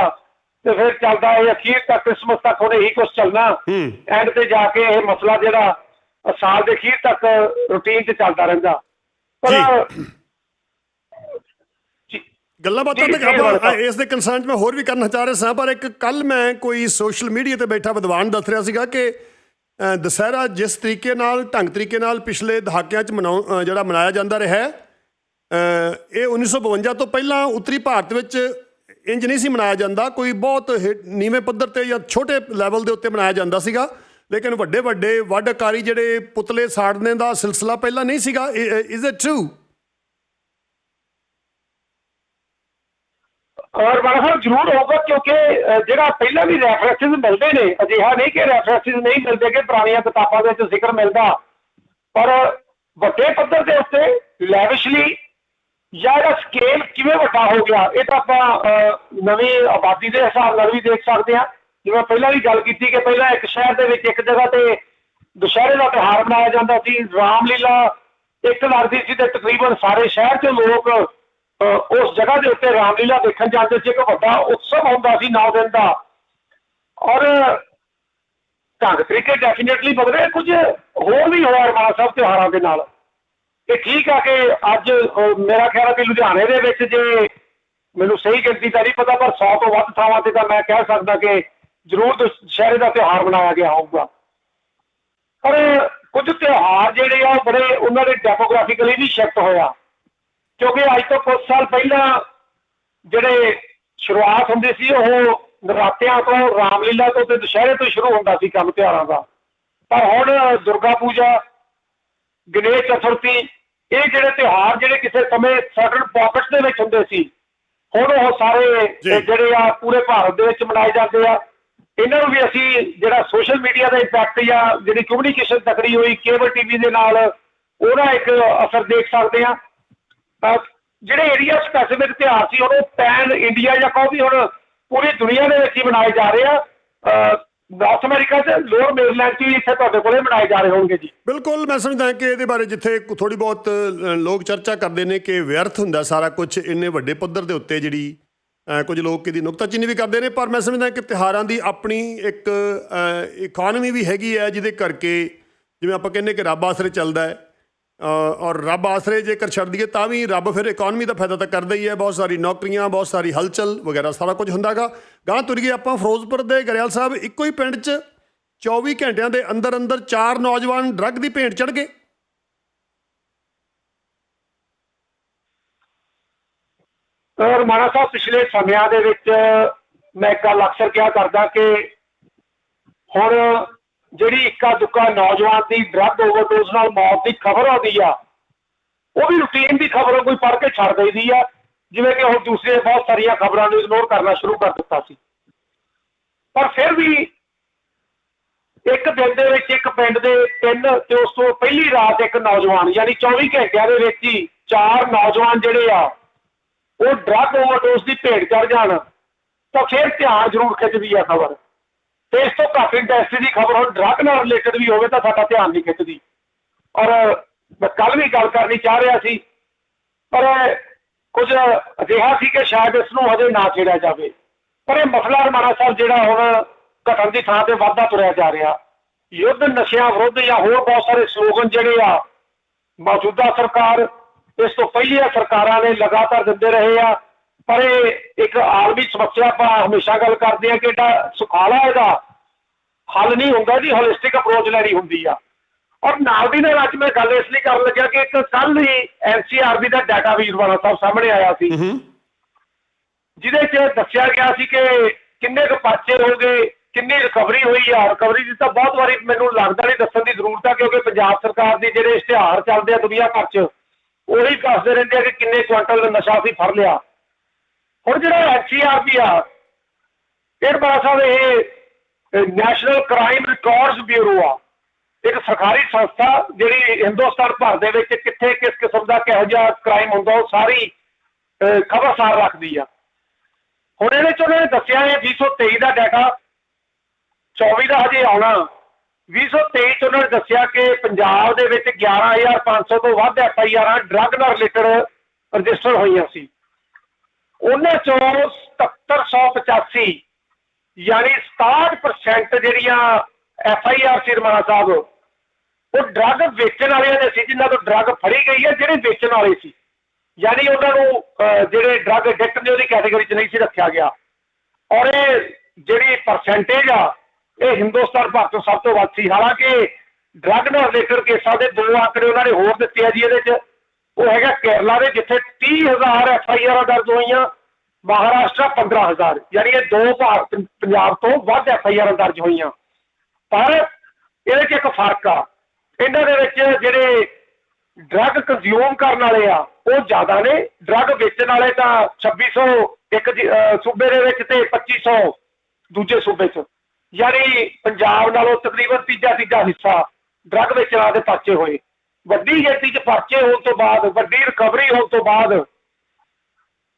ਤੇ ਫਿਰ ਚੱਲਦਾ ਇਹ ਅਖੀਰ ਤੱਕ ਕ੍ਰਿਸਮਸ ਤੱਕ ਉਹਨੇ ਇਹੀ ਕੁਝ ਚੱਲਣਾ। ਹੂੰ। ਐਂਡ ਤੇ ਜਾ ਕੇ ਇਹ ਮਸਲਾ ਜਿਹੜਾ ਸਾਲ ਦੇ ਅਖੀਰ ਤੱਕ ਰੁਟੀਨ 'ਚ ਚੱਲਦਾ ਰਹਿੰਦਾ। ਪਰ ਗੱਲਾਂ ਬਾਤਾਂ ਤਾਂ ਆਪਾਂ। ਇਸ ਦੇ ਕੰਸਰਨ 'ਚ ਮੈਂ ਹੋਰ ਵੀ ਕਰਨਾ ਚਾਹ ਰਿਹਾ ਸਾਂ ਪਰ ਇੱਕ ਕੱਲ ਮੈਂ ਕੋਈ ਸੋਸ਼ਲ ਮੀਡੀਆ ਤੇ ਬੈਠਾ ਵਿਦਵਾਨ ਦੱਸ ਰਿਹਾ ਸੀਗਾ ਕਿ ਦੁਸਹਿਰਾ ਜਿਸ ਤਰੀਕੇ ਨਾਲ ਢੰਗ ਤਰੀਕੇ ਨਾਲ ਪਿਛਲੇ ਦਹਾਕਿਆਂ 'ਚ ਜਿਹੜਾ ਮਨਾਇਆ ਜਾਂਦਾ ਰਿਹਾ ਹੈ ਇਹ 1952 ਤੋਂ ਪਹਿਲਾਂ ਉੱਤਰੀ ਭਾਰਤ ਵਿੱਚ ਇੰਜ ਨਹੀਂ ਸੀ ਮਨਾਇਆ ਜਾਂਦਾ। ਕੋਈ ਬਹੁਤ ਨੀਵੇਂ ਪੱਧਰ ਤੇ ਜਾਂ ਛੋਟੇ ਲੈਵਲ ਦੇ ਉੱਤੇ ਮਨਾਇਆ ਜਾਂਦਾ ਸੀਗਾ। ਲੇਕਿਨ ਵੱਡੇ ਵੱਡੇ ਵੱਡਕਾਰੀ ਜਿਹੜੇ ਪੁਤਲੇ ਸਾੜਨੇ ਦਾ ਸਿਲਸਿਲਾ ਪਹਿਲਾਂ ਨਹੀਂ ਸੀਗਾ। ਇਜ਼ ਇਟ ਟਰੂ ਔਰ ਬੜਾ ਸਾਹਿਬ, ਜ਼ਰੂਰ ਹੋਊਗਾ ਕਿਉਂਕਿ ਜਿਹੜਾ ਪਹਿਲਾਂ ਵੀ ਰੈਫਰੈਂਸਸ ਮਿਲਦੇ ਨੇ, ਅਜਿਹਾ ਨਹੀਂ ਕਿ ਰੈਫਰੈਂਸਸ ਨਹੀਂ ਮਿਲਦੇ ਕਿ ਪੁਰਾਣੀਆਂ ਕਿਤਾਬਾਂ ਦੇ ਵਿੱਚ ਜ਼ਿਕਰ ਮਿਲਦਾ। ਪਰ ਵੱਡੇ ਪੱਧਰ ਦੇ ਉੱਤੇ ਲੈਵਿਸ਼ਲੀ ਜਾਂ ਇਹਦਾ ਸਕੇਲ ਕਿਵੇਂ ਵੱਡਾ ਹੋ ਗਿਆ? ਇਹ ਤਾਂ ਆਪਾਂ ਨਵੀਂ ਆਬਾਦੀ ਦੇ ਹਿਸਾਬ ਨਾਲ ਵੀ ਦੇਖ ਸਕਦੇ ਹਾਂ। ਜਿਵੇਂ ਪਹਿਲਾਂ ਵੀ ਗੱਲ ਕੀਤੀ ਕਿ ਪਹਿਲਾਂ ਇੱਕ ਸ਼ਹਿਰ ਦੇ ਵਿੱਚ ਇੱਕ ਜਗ੍ਹਾ ਤੇ ਦੁਸ਼ਹਿਰੇ ਦਾ ਤਿਉਹਾਰ ਮਨਾਇਆ ਜਾਂਦਾ ਸੀ। ਰਾਮਲੀਲਾ ਇੱਕ ਲੱਗਦੀ ਸੀ ਤੇ ਤਕਰੀਬਨ ਸਾਰੇ ਸ਼ਹਿਰ 'ਚ ਲੋਕ ਉਸ ਜਗ੍ਹਾ ਦੇ ਉੱਤੇ ਰਾਮਲੀਲਾ ਦੇਖਣ ਜਾਂਦੇ ਸੀ। ਇੱਕ ਵੱਡਾ ਉਤਸਵ ਹੁੰਦਾ ਸੀ 9 ਦਿਨ ਦਾ। ਔਰ ਢੰਗ ਤਰੀਕੇ ਡੈਫੀਨਿਟਲੀ ਬਦਲੇ। ਕੁਝ ਹੋਰ ਵੀ ਹੋਇਆ ਰਮਾਨਾ ਸਾਹਿਬ ਤਿਉਹਾਰਾਂ ਦੇ ਨਾਲ। ਇਹ ਠੀਕ ਆ ਕਿ ਅੱਜ ਮੇਰਾ ਖਿਆਲ ਹੈ ਕਿ ਲੁਧਿਆਣੇ ਦੇ ਵਿੱਚ ਜੇ ਮੈਨੂੰ ਸਹੀ ਗਿਣਤੀ ਤਾਂ ਨਹੀਂ ਪਤਾ, ਪਰ 100 ਤੋਂ ਵੱਧ ਥਾਵਾਂ ਤੇ ਤਾਂ ਮੈਂ ਕਹਿ ਸਕਦਾ ਕਿ ਜ਼ਰੂਰ ਦੁਸ਼ਹਿਰੇ ਦਾ ਤਿਉਹਾਰ ਮਨਾਇਆ ਗਿਆ ਹੋਊਗਾ। ਪਰ ਕੁਝ ਤਿਉਹਾਰ ਜਿਹੜੇ ਆ, ਉਹ ਬੜੇ ਉਹਨਾਂ ਦੇ ਡੈਮੋਗ੍ਰਾਫਿਕਲੀ ਵੀ ਸ਼ਿਫਟ ਹੋਇਆ ਕਿਉਂਕਿ ਅੱਜ ਤੋਂ ਕੁਝ ਸਾਲ ਪਹਿਲਾਂ ਜਿਹੜੇ ਸ਼ੁਰੂਆਤ ਹੁੰਦੀ ਸੀ, ਉਹ ਨਰਾਤਿਆਂ ਤੋਂ, ਰਾਮਲੀਲਾ ਤੋਂ ਤੇ ਦੁਸ਼ਹਿਰੇ ਤੋਂ ਸ਼ੁਰੂ ਹੁੰਦਾ ਸੀ ਕੰਮ ਤਿਉਹਾਰਾਂ ਦਾ। ਪਰ ਹੁਣ ਦੁਰਗਾ ਪੂਜਾ, ਗਣੇਸ਼ ਚਤੁਰਥੀ ਇਹ ਜਿਹੜੇ ਤਿਉਹਾਰ ਜਿਹੜੇ ਕਿਸੇ ਸਮੇਂ ਸਰਟਨ ਪਾਕਟਸ ਦੇ ਵਿੱਚ ਹੁੰਦੇ ਸੀ ਹੁਣ ਉਹ ਸਾਰੇ ਜਿਹੜੇ ਆ ਪੂਰੇ ਭਾਰਤ ਦੇ ਵਿੱਚ ਮਨਾਏ ਜਾਂਦੇ ਆ। ਇਹਨਾਂ ਨੂੰ ਵੀ ਅਸੀਂ ਜਿਹੜਾ ਸੋਸ਼ਲ ਮੀਡੀਆ ਦਾ ਇੰਪੈਕਟ ਜਾਂ ਜਿਹੜੀ ਕਮਿਊਨੀਕੇਸ਼ਨ ਤਕੜੀ ਹੋਈ ਕੇਬਲ ਟੀਵੀ ਦੇ ਨਾਲ ਉਹਦਾ ਇੱਕ ਅਸਰ ਦੇਖ ਸਕਦੇ ਆ ਤਾਂ ਜਿਹੜੇ ਏਰੀਆ ਸਪੈਸੀਫਿਕ ਤਿਉਹਾਰ ਸੀ ਉਹਨੂੰ ਪੈਨ ਇੰਡੀਆ ਜਾਂ ਕਹੋ ਵੀ ਹੁਣ ਪੂਰੀ ਦੁਨੀਆ ਦੇ ਵਿੱਚ ਹੀ ਮਨਾਏ ਜਾ ਰਹੇ ਆ। ਨਾਰਥ ਅਮਰੀਕਾ ਤੇ ਲੋਅਰ ਮੇਰਲੈਂਡ 'ਚ ਇੱਥੇ ਤੁਹਾਡੇ ਕੋਲੇ ਮਨਾਏ ਜਾ ਰਹੇ ਹੋਣਗੇ ਜੀ। ਬਿਲਕੁਲ, ਮੈਂ ਸਮਝਦਾ ਕਿ ਇਹਦੇ ਬਾਰੇ ਜਿੱਥੇ ਥੋੜੀ ਬਹੁਤ ਲੋਕ ਚਰਚਾ ਕਰਦੇ ਨੇ ਕਿ ਵਿਅਰਥ ਹੁੰਦਾ ਸਾਰਾ ਕੁਝ ਇੰਨੇ ਵੱਡੇ ਪੱਧਰ ਦੇ ਉੱਤੇ ਜਿਹੜੀ ਕੁਝ ਲੋਕ ਇਹਦੀ ਨੁਕਤਾਚੀਨੀ ਵੀ ਕਰਦੇ ਨੇ, ਪਰ ਮੈਂ ਸਮਝਦਾ ਕਿ ਤਿਉਹਾਰਾਂ ਦੀ ਆਪਣੀ ਇੱਕ ਇਕਨੋਮੀ ਵੀ ਹੈਗੀ ਹੈ, ਜਿਹਦੇ ਕਰਕੇ ਜਿਵੇਂ ਆਪਾਂ ਕਹਿੰਦੇ ਕਿ ਰੱਬ ਆਸਰੇ ਚੱਲਦਾ ਹੈ ਔਰ ਰੱਬ ਆਸਰੇ ਜੇਕਰ ਛੱਡ ਦਈਏ ਤਾਂ ਵੀ ਰੱਬ ਫਿਰ ਇਕਨੋਮੀ ਦਾ ਫਾਇਦਾ ਤਾਂ ਕਰਦਾ ਹੀ ਹੈ। ਬਹੁਤ ਸਾਰੀ ਨੌਕਰੀਆਂ, ਬਹੁਤ ਸਾਰੀ ਹਲਚਲ ਵਗੈਰਾ ਸਾਰਾ ਕੁਝ ਹੁੰਦਾਗਾ। ਗਾਂ ਤੁਰ ਗਏ ਆਪਾਂ ਫਿਰੋਜ਼ਪੁਰ ਦੇ ਗਰੇਵਾਲ ਸਾਹਿਬ, ਇੱਕੋ ਹੀ ਪਿੰਡ 'ਚ 24 ਘੰਟਿਆਂ ਦੇ ਅੰਦਰ ਅੰਦਰ ਚਾਰ ਨੌਜਵਾਨ ਡਰੱਗ ਦੀ ਭੇਂਟ ਚੜ ਗਏ। ਔਰ ਮਾਨਾ ਸਾਹਿਬ ਪਿਛਲੇ ਸਮਿਆਂ ਦੇ ਵਿੱਚ ਮੈਂ ਇੱਕ ਗੱਲ ਅਕਸਰ ਕਿਹਾ ਕਰਦਾ ਕਿ ਹੁਣ ਜਿਹੜੀ ਇੱਕਾ ਦੁੱਕਾ ਨੌਜਵਾਨ ਦੀ ਡਰੱਗ ਓਵਰਡੋਜ਼ ਨਾਲ ਮੌਤ ਦੀ ਖਬਰ ਆਉਂਦੀ ਆ, ਉਹ ਵੀ ਰੁਟੀਨ ਦੀ ਖਬਰ ਕੋਈ ਪੜ੍ਹ ਕੇ ਛੱਡ ਦਈਦੀ ਆ। ਜਿਵੇਂ ਕਿ ਹੁਣ ਦੂਸਰੇ ਬਹੁਤ ਸਾਰੀਆਂ ਖਬਰਾਂ ਨੂੰ ਇਗਨੋਰ ਕਰਨਾ ਸ਼ੁਰੂ ਕਰ ਦਿੱਤਾ ਸੀ। ਪਰ ਫਿਰ ਵੀ ਇੱਕ ਦਿਨ ਦੇ ਵਿੱਚ ਇੱਕ ਪਿੰਡ ਦੇ ਤਿੰਨ ਤੇ ਉਸ ਤੋਂ ਪਹਿਲੀ ਰਾਤ ਇੱਕ ਨੌਜਵਾਨ, ਯਾਨੀ 24 ਘੰਟਿਆਂ ਦੇ ਵਿੱਚ ਹੀ ਚਾਰ ਨੌਜਵਾਨ ਜਿਹੜੇ ਆ, ਉਹ ਡਰੱਗ ਓਵਰਡੋਜ਼ ਦੀ ਭੇਟ ਚੜ ਜਾਣ, ਤਾਂ ਫਿਰ ਧਿਆਨ ਜ਼ਰੂਰ ਖਿੱਚਦੀ ਆ ਖਬਰ। ਇਸ ਤੋਂ ਘੱਟ ਇੰਡਸਟਰੀ ਦੀ ਖਬਰ ਹੁਣ ਡਰੱਗ ਨਾਲ ਰਿਲੇਟਡ ਵੀ ਹੋਵੇ ਤਾਂ ਸਾਡਾ ਧਿਆਨ ਨਹੀਂ ਖਿੱਚਦੀ। ਔਰ ਮੈਂ ਕੱਲ ਵੀ ਗੱਲ ਕਰਨੀ ਚਾਹ ਰਿਹਾ ਸੀ, ਪਰ ਕੁਝ ਅਜਿਹਾ ਸੀ ਕਿ ਸ਼ਾਇਦ ਇਸ ਨੂੰ ਹਜੇ ਨਾ ਛੇੜਿਆ ਜਾਵੇ। ਪਰ ਇਹ ਮਸਲਾ ਰਮਾਣਾ ਸਾਹਿਬ ਜਿਹੜਾ ਹੁਣ ਘਟਨ ਦੀ ਥਾਂ ਤੇ ਵਾਧਾ ਤੁਰਿਆ ਜਾ ਰਿਹਾ। ਯੁੱਧ ਨਸ਼ਿਆਂ ਵਿਰੁੱਧ ਜਾਂ ਹੋਰ ਬਹੁਤ ਸਾਰੇ ਸਲੋਗਨ ਜਿਹੜੇ ਆ, ਮੌਜੂਦਾ ਸਰਕਾਰ ਇਸ ਤੋਂ ਪਹਿਲੀਆਂ ਸਰਕਾਰਾਂ ਨੇ ਲਗਾਤਾਰ ਦਿੰਦੇ ਰਹੇ ਆ। ਪਰ ਇਹ ਇੱਕ ਆਲਮੀ ਸਮੱਸਿਆ ਆਪਾਂ ਹਮੇਸ਼ਾ ਗੱਲ ਕਰਦੇ ਆ ਕਿ ਇਹਦਾ ਸੁਖਾਲਾ ਇਹਦਾ। ਹੱਲ ਨਹੀਂ ਹੁੰਦਾ ਜੀ ਹੋਲਿਸਟਿਕ ਅਪਰੋਚ ਲੈਣੀ ਹੁੰਦੀ ਆ। ਔਰ ਨਾਲ ਦੀ ਨਾਲ ਅੱਜ ਮੈਂ ਗੱਲ ਇਸ ਲਈ ਕਰਨ ਲੱਗਿਆ ਕਿ ਇੱਕ ਕੱਲ ਹੀ ਐਨਸੀਆਰਬੀ ਦਾ ਡਾਟਾ ਵੀ ਜਵਾਨਾ ਸਾਹਿਬ ਸਾਹਮਣੇ ਆਇਆ ਸੀ। ਜਿਹਦੇ 'ਚ ਦੱਸਿਆ ਗਿਆ ਸੀ ਕਿ ਕਿੰਨੇ ਕੁ ਪਰਚੇ ਹੋ ਗਏ ਕਿੰਨੀ ਰਿਕਵਰੀ ਹੋਈ ਆ। ਰਿਕਵਰੀ ਦੀ ਤਾਂ ਬਹੁਤ ਵਾਰੀ ਮੈਨੂੰ ਲੱਗਦਾ ਨਹੀਂ ਦੱਸਣ ਦੀ ਜ਼ਰੂਰਤ ਆ ਕਿਉਂਕਿ ਪੰਜਾਬ ਸਰਕਾਰ ਦੀ ਜਿਹੜੇ ਇਸ਼ਤਿਹਾਰ ਚੱਲਦੇ ਆ ਦੁਨੀਆ ਭਰ 'ਚ ਉਹੀ ਦੱਸਦੇ ਰਹਿੰਦੇ ਆ ਕਿ ਕਿੰਨੇ ਕੁਆਂਟਲ ਨਸ਼ਾ ਸੀ ਫੜ ਲਿਆ। ਹੁਣ ਜਿਹੜਾ ਐਨਸੀਆਰਬੀ ਆ ਇਹ ਬੜਾ ਸਾਹਿਬ ਇਹ ਨੈਸ਼ਨਲ ਕ੍ਰਾਈਮ ਰਿਕਾਰਡਸ ਬਿਊਰੋ ਆ। ਇੱਕ ਸਰਕਾਰੀ ਸੰਸਥਾ ਜਿਹੜੀ ਹਿੰਦੁਸਤਾਨ ਭਰ ਦੇ ਵਿੱਚ ਕਿੱਥੇ ਕਿਸ ਕਿਸਮ ਦਾ ਕਿਹੋ ਜਿਹਾ ਕ੍ਰਾਈਮ ਹੁੰਦਾ, ਉਹ ਸਾਰੀ ਖਬਰਸਾਰ ਰੱਖਦੀ ਆ। ਹੁਣ ਇਹਦੇ ਚ ਉਹਨੇ ਦੱਸਿਆ ਹੈ 2023 ਦਾ ਡਾਟਾ 24 ਦਾ ਹਜੇ ਆਉਣਾ। 2023 ਚ ਉਹਨਾਂ ਨੇ ਦੱਸਿਆ ਕਿ ਪੰਜਾਬ ਦੇ ਵਿੱਚ 11500 ਤੋਂ ਵੱਧ ਐਫ ਆਈ ਐਫਆਈਆਰਾਂ ਡਰੱਗ ਨਾਲ ਰਿਲੇਟਡ ਰਜਿਸਟਰ ਹੋਈਆਂ ਸੀ। ਉਹਨਾਂ ਚੋਂ 7785 ਯਾਨੀ 67% ਜਿਹੜੀਆਂ ਐਫ ਆਈ ਆਰ ਸੀ ਰਮਾਣਾ ਸਾਹਿਬ, ਉਹ ਡਰੱਗ ਵੇਚਣ ਵਾਲਿਆਂ ਦੇ ਸੀ, ਜਿਨ੍ਹਾਂ ਤੋਂ ਡਰੱਗ ਫੜੀ ਗਈ ਹੈ, ਜਿਹੜੇ ਵੇਚਣ ਵਾਲੇ ਸੀ। ਯਾਨੀ ਉਹਨਾਂ ਨੂੰ ਜਿਹੜੇ ਡਰੱਗ ਐਡਿਕਟ ਨੇ, ਉਹਦੀ ਕੈਟਾਗਰੀ 'ਚ ਨਹੀਂ ਸੀ ਰੱਖਿਆ ਗਿਆ। ਔਰ ਇਹ ਜਿਹੜੀ ਪਰਸੈਂਟੇਜ ਆ, ਇਹ ਹਿੰਦੁਸਤਾਨ ਭਰ ਤੋਂ ਸਭ ਤੋਂ ਵੱਧ ਸੀ। ਹਾਲਾਂਕਿ ਡਰੱਗ ਨਾਲ ਰਿਲੇਟਡ ਕੇਸਾਂ ਦੇ ਦੋ ਆંકੜੇ ਉਹਨਾਂ ਨੇ ਹੋਰ ਦਿੱਤੇ ਆ ਜੀ ਇਹਦੇ 'ਚ। ਉਹ ਹੈਗਾ ਕੇਰਲਾ ਦੇ, ਜਿੱਥੇ 30000 ਐਫ ਆਈ ਆਰ ਦਰਜ ਹੋਈਆਂ। ਮਹਾਰਾਸ਼ਟਰ 15000 ਯਾਨੀ ਇਹ ਦੋ ਭਾਰਤ ਪੰਜਾਬ ਤੋਂ ਵੱਧ ਐਫ ਆਈ ਆਰ ਦਰਜ ਹੋਈਆਂ। ਪਰ ਇਹਦੇ 'ਚ ਇੱਕ ਫ਼ਰਕ ਆ। ਇਹਨਾਂ ਦੇ ਵਿੱਚ ਜਿਹੜੇ ਡਰੱਗ ਕੰਜ਼ਿਊਮ ਕਰਨ ਵਾਲੇ ਆ, ਉਹ ਜ਼ਿਆਦਾ ਨੇ। ਡਰੱਗ ਵੇਚਣ ਵਾਲੇ ਤਾਂ 2600 ਇੱਕ ਸੂਬੇ ਦੇ ਵਿੱਚ ਤੇ 2500 ਦੂਜੇ ਸੂਬੇ 'ਚ। ਯਾਨੀ ਪੰਜਾਬ ਨਾਲੋਂ ਤਕਰੀਬਨ ਤੀਜਾ ਤੀਜਾ ਹਿੱਸਾ ਡਰੱਗ ਵੇਚਣ ਵਾਲੇ ਦੇ ਪਰਚੇ ਹੋਏ। ਵੱਡੀ ਗਿਣਤੀ 'ਚ ਪਰਚੇ ਹੋਣ ਤੋਂ ਬਾਅਦ, ਵੱਡੀ ਰਿਕਵਰੀ ਹੋਣ ਤੋਂ ਬਾਅਦ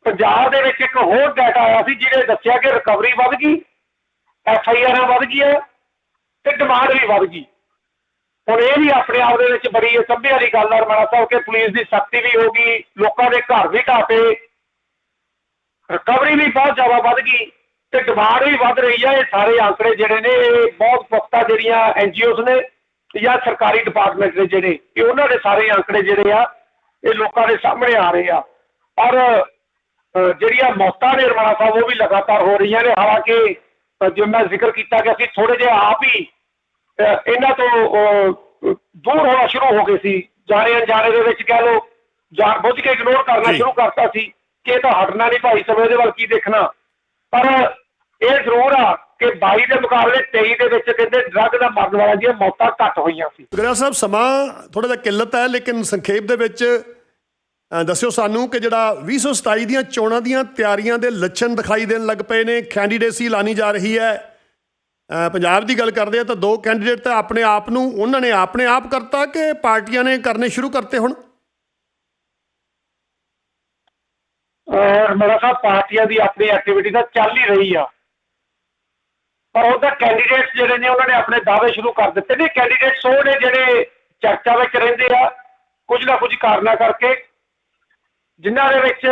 ਪੰਜਾਬ ਦੇ ਵਿੱਚ ਇੱਕ ਹੋਰ ਡਾਟਾ ਆਇਆ ਸੀ ਜਿਹਨੇ ਦੱਸਿਆ ਕਿ ਰਿਕਵਰੀ ਵੱਧ ਗਈ ਐਫ ਆਈ ਆਰਾਂ ਵੱਧ ਗਈਆਂ ਤੇ ਡਿਮਾਂਡ ਵੀ ਵੱਧ ਗਈ। ਹੁਣ ਇਹ ਵੀ ਆਪਣੇ ਆਪ ਦੇ ਵਿੱਚ ਬੜੀ ਸਭਿਆ ਵਾਲੀ ਗੱਲ ਆ ਰਮਾਣਾ ਸਾਹਿਬ, ਕਿ ਪੁਲਿਸ ਦੀ ਸਖਤੀ ਵੀ ਹੋ ਗਈ, ਲੋਕਾਂ ਦੇ ਘਰ ਵੀ ਢਾਪੇ ਰਿਕਵਰੀ ਵੀ ਬਹੁਤ ਜ਼ਿਆਦਾ ਵੱਧ ਗਈ ਤੇ ਡਿਮਾਂਡ ਵੀ ਵੱਧ ਰਹੀ ਆ। ਇਹ ਸਾਰੇ ਆਂਕੜੇ ਜਿਹੜੇ ਨੇ, ਇਹ ਬਹੁਤ ਪੁਖਤਾ ਜਿਹੜੀਆਂ ਐਨਜੀਓਜ਼ ਨੇ ਜਾਂ ਸਰਕਾਰੀ ਡਿਪਾਰਟਮੈਂਟ ਦੇ ਜਿਹੜੇ, ਇਹ ਉਹਨਾਂ ਦੇ ਸਾਰੇ ਆંકੜੇ ਜਿਹੜੇ ਆ, ਇਹ ਲੋਕਾਂ ਦੇ ਸਾਹਮਣੇ ਆ ਰਹੇ ਆ। ਔਰ ਜਿਹੜੀਆਂ ਮੌਤਾਂ ਨੇ ਰਮਾਣਾ ਸਾਹਿਬ ਉਹ ਵੀ ਲਗਾਤਾਰ ਹੋ ਰਹੀਆਂ ਨੇ। ਹਾਲਾਂਕਿ ਜਿਵੇਂ ਮੈਂ ਜ਼ਿਕਰ ਕੀਤਾ ਕਿ ਅਸੀਂ ਥੋੜੇ ਜਿਹਾ ਆਪ ਹੀ ਇਹਨਾਂ ਤੋਂ ਦੂਰ ਹੋਣਾ ਸ਼ੁਰੂ ਹੋ ਗਏ ਸੀ। ਜਾਣੇ ਅਣਜਾਣੇ ਦੇ ਵਿੱਚ ਕਹਿ ਲਓ ਜਾਣ ਬੁੱਝ ਕੇ ਇਗਨੋਰ ਕਰਨਾ। ਸ਼ੁਰੂ ਕਰਤਾ ਸੀ ਕਿ ਇਹ ਤਾਂ ਹਟਣਾ ਨਹੀਂ ਭਾਈ ਸਮੇਂ ਦੇ ਵੱਲ ਕੀ ਦੇਖਣਾ? ਪਰ ਇਹ ਜ਼ਰੂਰ ਆ ਕਿ 22 ਦੇ ਮੁਕਾਬਲੇ 23 ਦੇ ਵਿੱਚ ਕਹਿੰਦੇ ਡਰੱਗ ਦਾ ਮਰਨ ਵਾਲਿਆਂ ਦੀਆਂ ਮੌਤਾਂ ਘੱਟ ਹੋਈਆਂ ਸੀ। ਗਰੇਵਾਲ ਸਾਹਿਬ ਸਮਾਂ ਥੋੜਾ ਜਿਹਾ ਕਿੱਲਤ ਹੈ ਲੇਕਿਨ ਸੰਖੇਪ ਦੇ ਵਿੱਚ ਦੱਸਿਓ ਸਾਨੂੰ ਕਿ ਜਿਹੜਾ 2027 ਦੀਆਂ ਚੋਣਾਂ ਦੀਆਂ ਤਿਆਰੀਆਂ ਦੇ ਲੱਛਣ ਦਿਖਾਈ ਦੇਣ ਲੱਗ ਪਏ ਨੇ। ਕੈਂਡੀਡੇਸੀ ਐਲਾਨੀ ਜਾ ਰਹੀ ਹੈ। ਪੰਜਾਬ ਦੀ ਗੱਲ ਕਰਦੇ ਆ ਤਾਂ ਦੋ ਕੈਂਡੀਡੇਟ ਤਾਂ ਆਪਣੇ ਆਪ ਨੂੰ, ਉਹਨਾਂ ਨੇ ਆਪਣੇ ਆਪ ਕਰਤਾ ਕਿ ਪਾਰਟੀਆਂ ਨੇ ਕਰਨੇ ਸ਼ੁਰੂ ਕਰਤੇ ਹੁਣ? ਮੇਰਾ ਸਾਹਿਬ ਪਾਰਟੀਆਂ ਦੀ ਆਪਣੀ ਐਕਟੀਵਿਟੀ ਤਾਂ ਚੱਲ ਹੀ ਰਹੀ ਆ। ਪਰ ਉਹਦਾ ਕੈਂਡੀਡੇਟਸ ਜਿਹੜੇ ਨੇ, ਉਹਨਾਂ ਨੇ ਆਪਣੇ ਦਾਅਵੇ ਸ਼ੁਰੂ ਕਰ ਦਿੱਤੇ ਨੇ। ਕੈਂਡੀਡੇਟਸ ਉਹ ਨੇ ਜਿਹੜੇ ਚਰਚਾ ਵਿੱਚ ਰਹਿੰਦੇ ਆ। ਕੁਝ ਨਾ ਕੁਝ ਕਾਰਨਾਂ ਕਰਕੇ ਜਿਨ੍ਹਾਂ ਦੇ ਵਿੱਚ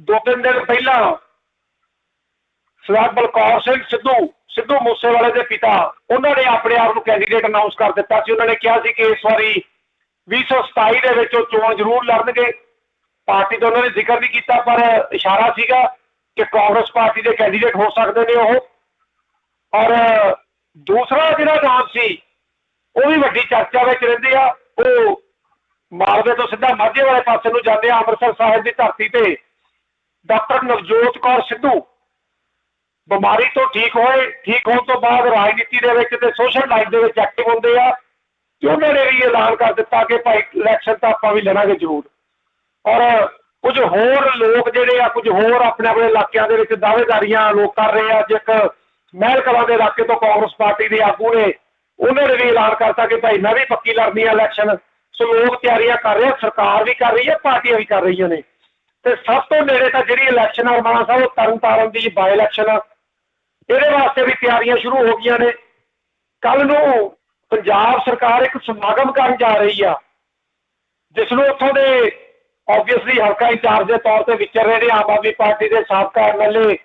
ਦੋ ਤਿੰਨ ਦਿਨ ਪਹਿਲਾਂ ਸਰਦਾਰ ਬਲਕੌਰ ਸਿੰਘ ਸਿੱਧੂ ਸਿੱਧੂ ਮੂਸੇਵਾਲੇ ਦੇ ਪਿਤਾ, ਉਹਨਾਂ ਨੇ ਆਪਣੇ ਆਪ ਨੂੰ ਕੈਂਡੀਡੇਟ ਅਨਾਉਂਸ ਕਰ ਦਿੱਤਾ ਸੀ। ਉਹਨਾਂ ਨੇ ਕਿਹਾ ਸੀ ਕਿ ਇਸ ਵਾਰੀ 2027 ਦੇ ਵਿੱਚ ਉਹ ਚੋਣ ਜ਼ਰੂਰ ਲੜਨਗੇ। ਪਾਰਟੀ ਦਾ ਉਹਨਾਂ ਨੇ ਜ਼ਿਕਰ ਨਹੀਂ ਕੀਤਾ, ਪਰ ਇਸ਼ਾਰਾ ਸੀਗਾ ਕਿ ਕਾਂਗਰਸ ਪਾਰਟੀ ਦੇ ਕੈਂਡੀਡੇਟ ਹੋ ਸਕਦੇ ਨੇ ਉਹ। ਔਰ ਦੂਸਰਾ ਜਿਹੜਾ ਨਾਮ ਸੀ, ਉਹ ਵੀ ਵੱਡੀ ਚਰਚਾ ਵਿੱਚ ਰਹਿੰਦੇ ਆ। ਉਹ ਮਾਲਵੇ ਤੋਂ ਸਿੱਧਾ ਮਾਝੇ ਵਾਲੇ ਪਾਸੇ ਨੂੰ ਜਾਂਦੇ ਆ, ਅੰਮ੍ਰਿਤਸਰ ਸਾਹਿਬ ਦੀ ਧਰਤੀ ਤੇ। ਡਾਕਟਰ ਨਵਜੋਤ ਕੌਰ ਸਿੱਧੂ ਬਿਮਾਰੀ ਤੋਂ ਠੀਕ ਹੋਏ, ਠੀਕ ਹੋਣ ਤੋਂ ਬਾਅਦ ਰਾਜਨੀਤੀ ਦੇ ਵਿੱਚ ਤੇ ਸੋਸ਼ਲ ਲਾਈਫ ਦੇ ਵਿੱਚ ਐਕਟਿਵ ਹੁੰਦੇ ਆ ਤੇ ਉਹਨਾਂ ਨੇ ਵੀ ਐਲਾਨ ਕਰ ਦਿੱਤਾ ਕਿ ਭਾਈ ਇਲੈਕਸ਼ਨ ਤਾਂ ਆਪਾਂ ਵੀ ਲੜਾਂਗੇ ਜ਼ਰੂਰ। ਔਰ ਕੁਝ ਹੋਰ ਲੋਕ ਜਿਹੜੇ ਆ, ਕੁਝ ਹੋਰ ਆਪਣੇ ਆਪਣੇ ਇਲਾਕਿਆਂ ਦੇ ਵਿੱਚ ਦਾਅਵੇਦਾਰੀਆਂ ਲੋਕ ਕਰ ਰਹੇ ਆ ਜਿੱਕ ਮਹਿਲ ਕਲਾਂ ਦੇ ਇਲਾਕੇ ਤੋਂ ਕਾਂਗਰਸ ਪਾਰਟੀ ਦੇ ਆਗੂ ਨੇ, ਉਹਨਾਂ ਨੇ ਵੀ ਐਲਾਨ ਕਰਤਾ ਕਿ ਭਾਈ ਮੈਂ ਵੀ ਪੱਕੀ ਲੜਨੀ ਆ ਇਲੈਕਸ਼ਨ ਸੋ ਲੋਕ ਤਿਆਰੀਆਂ ਕਰ ਰਹੇ ਆ, ਸਰਕਾਰ ਵੀ ਕਰ ਰਹੀ ਹੈ ਪਾਰਟੀਆਂ ਵੀ ਕਰ ਰਹੀਆਂ ਨੇ। ਤੇ ਸਭ ਤੋਂ ਨੇੜੇ ਤਾਂ ਜਿਹੜੀ ਇਲੈਕਸ਼ਨ ਆ ਰਮਾਣਾ ਸਾਹਿਬ, ਉਹ ਤਰਨ ਤਾਰਨ ਦੀ ਬਾਈ ਇਲੈਕਸ਼ਨ ਆ। ਇਹਦੇ ਵਾਸਤੇ ਵੀ ਤਿਆਰੀਆਂ ਸ਼ੁਰੂ ਹੋ ਗਈਆਂ ਨੇ। ਕੱਲ ਨੂੰ ਪੰਜਾਬ ਸਰਕਾਰ ਇੱਕ ਸਮਾਗਮ ਕਰਨ ਜਾ ਰਹੀ ਆ, ਜਿਸ ਨੂੰ ਉੱਥੋਂ ਦੇ ਆਬਵੀਅਸਲੀ ਹਲਕਾ ਇੰਚਾਰਜ ਦੇ ਤੌਰ ਤੇ ਵਿਚਰ ਰਹੇ ਨੇ, ਆਮ ਆਦਮੀ ਪਾਰਟੀ ਦੇ ਸਾਬਕਾ ਐਮਐਲਏ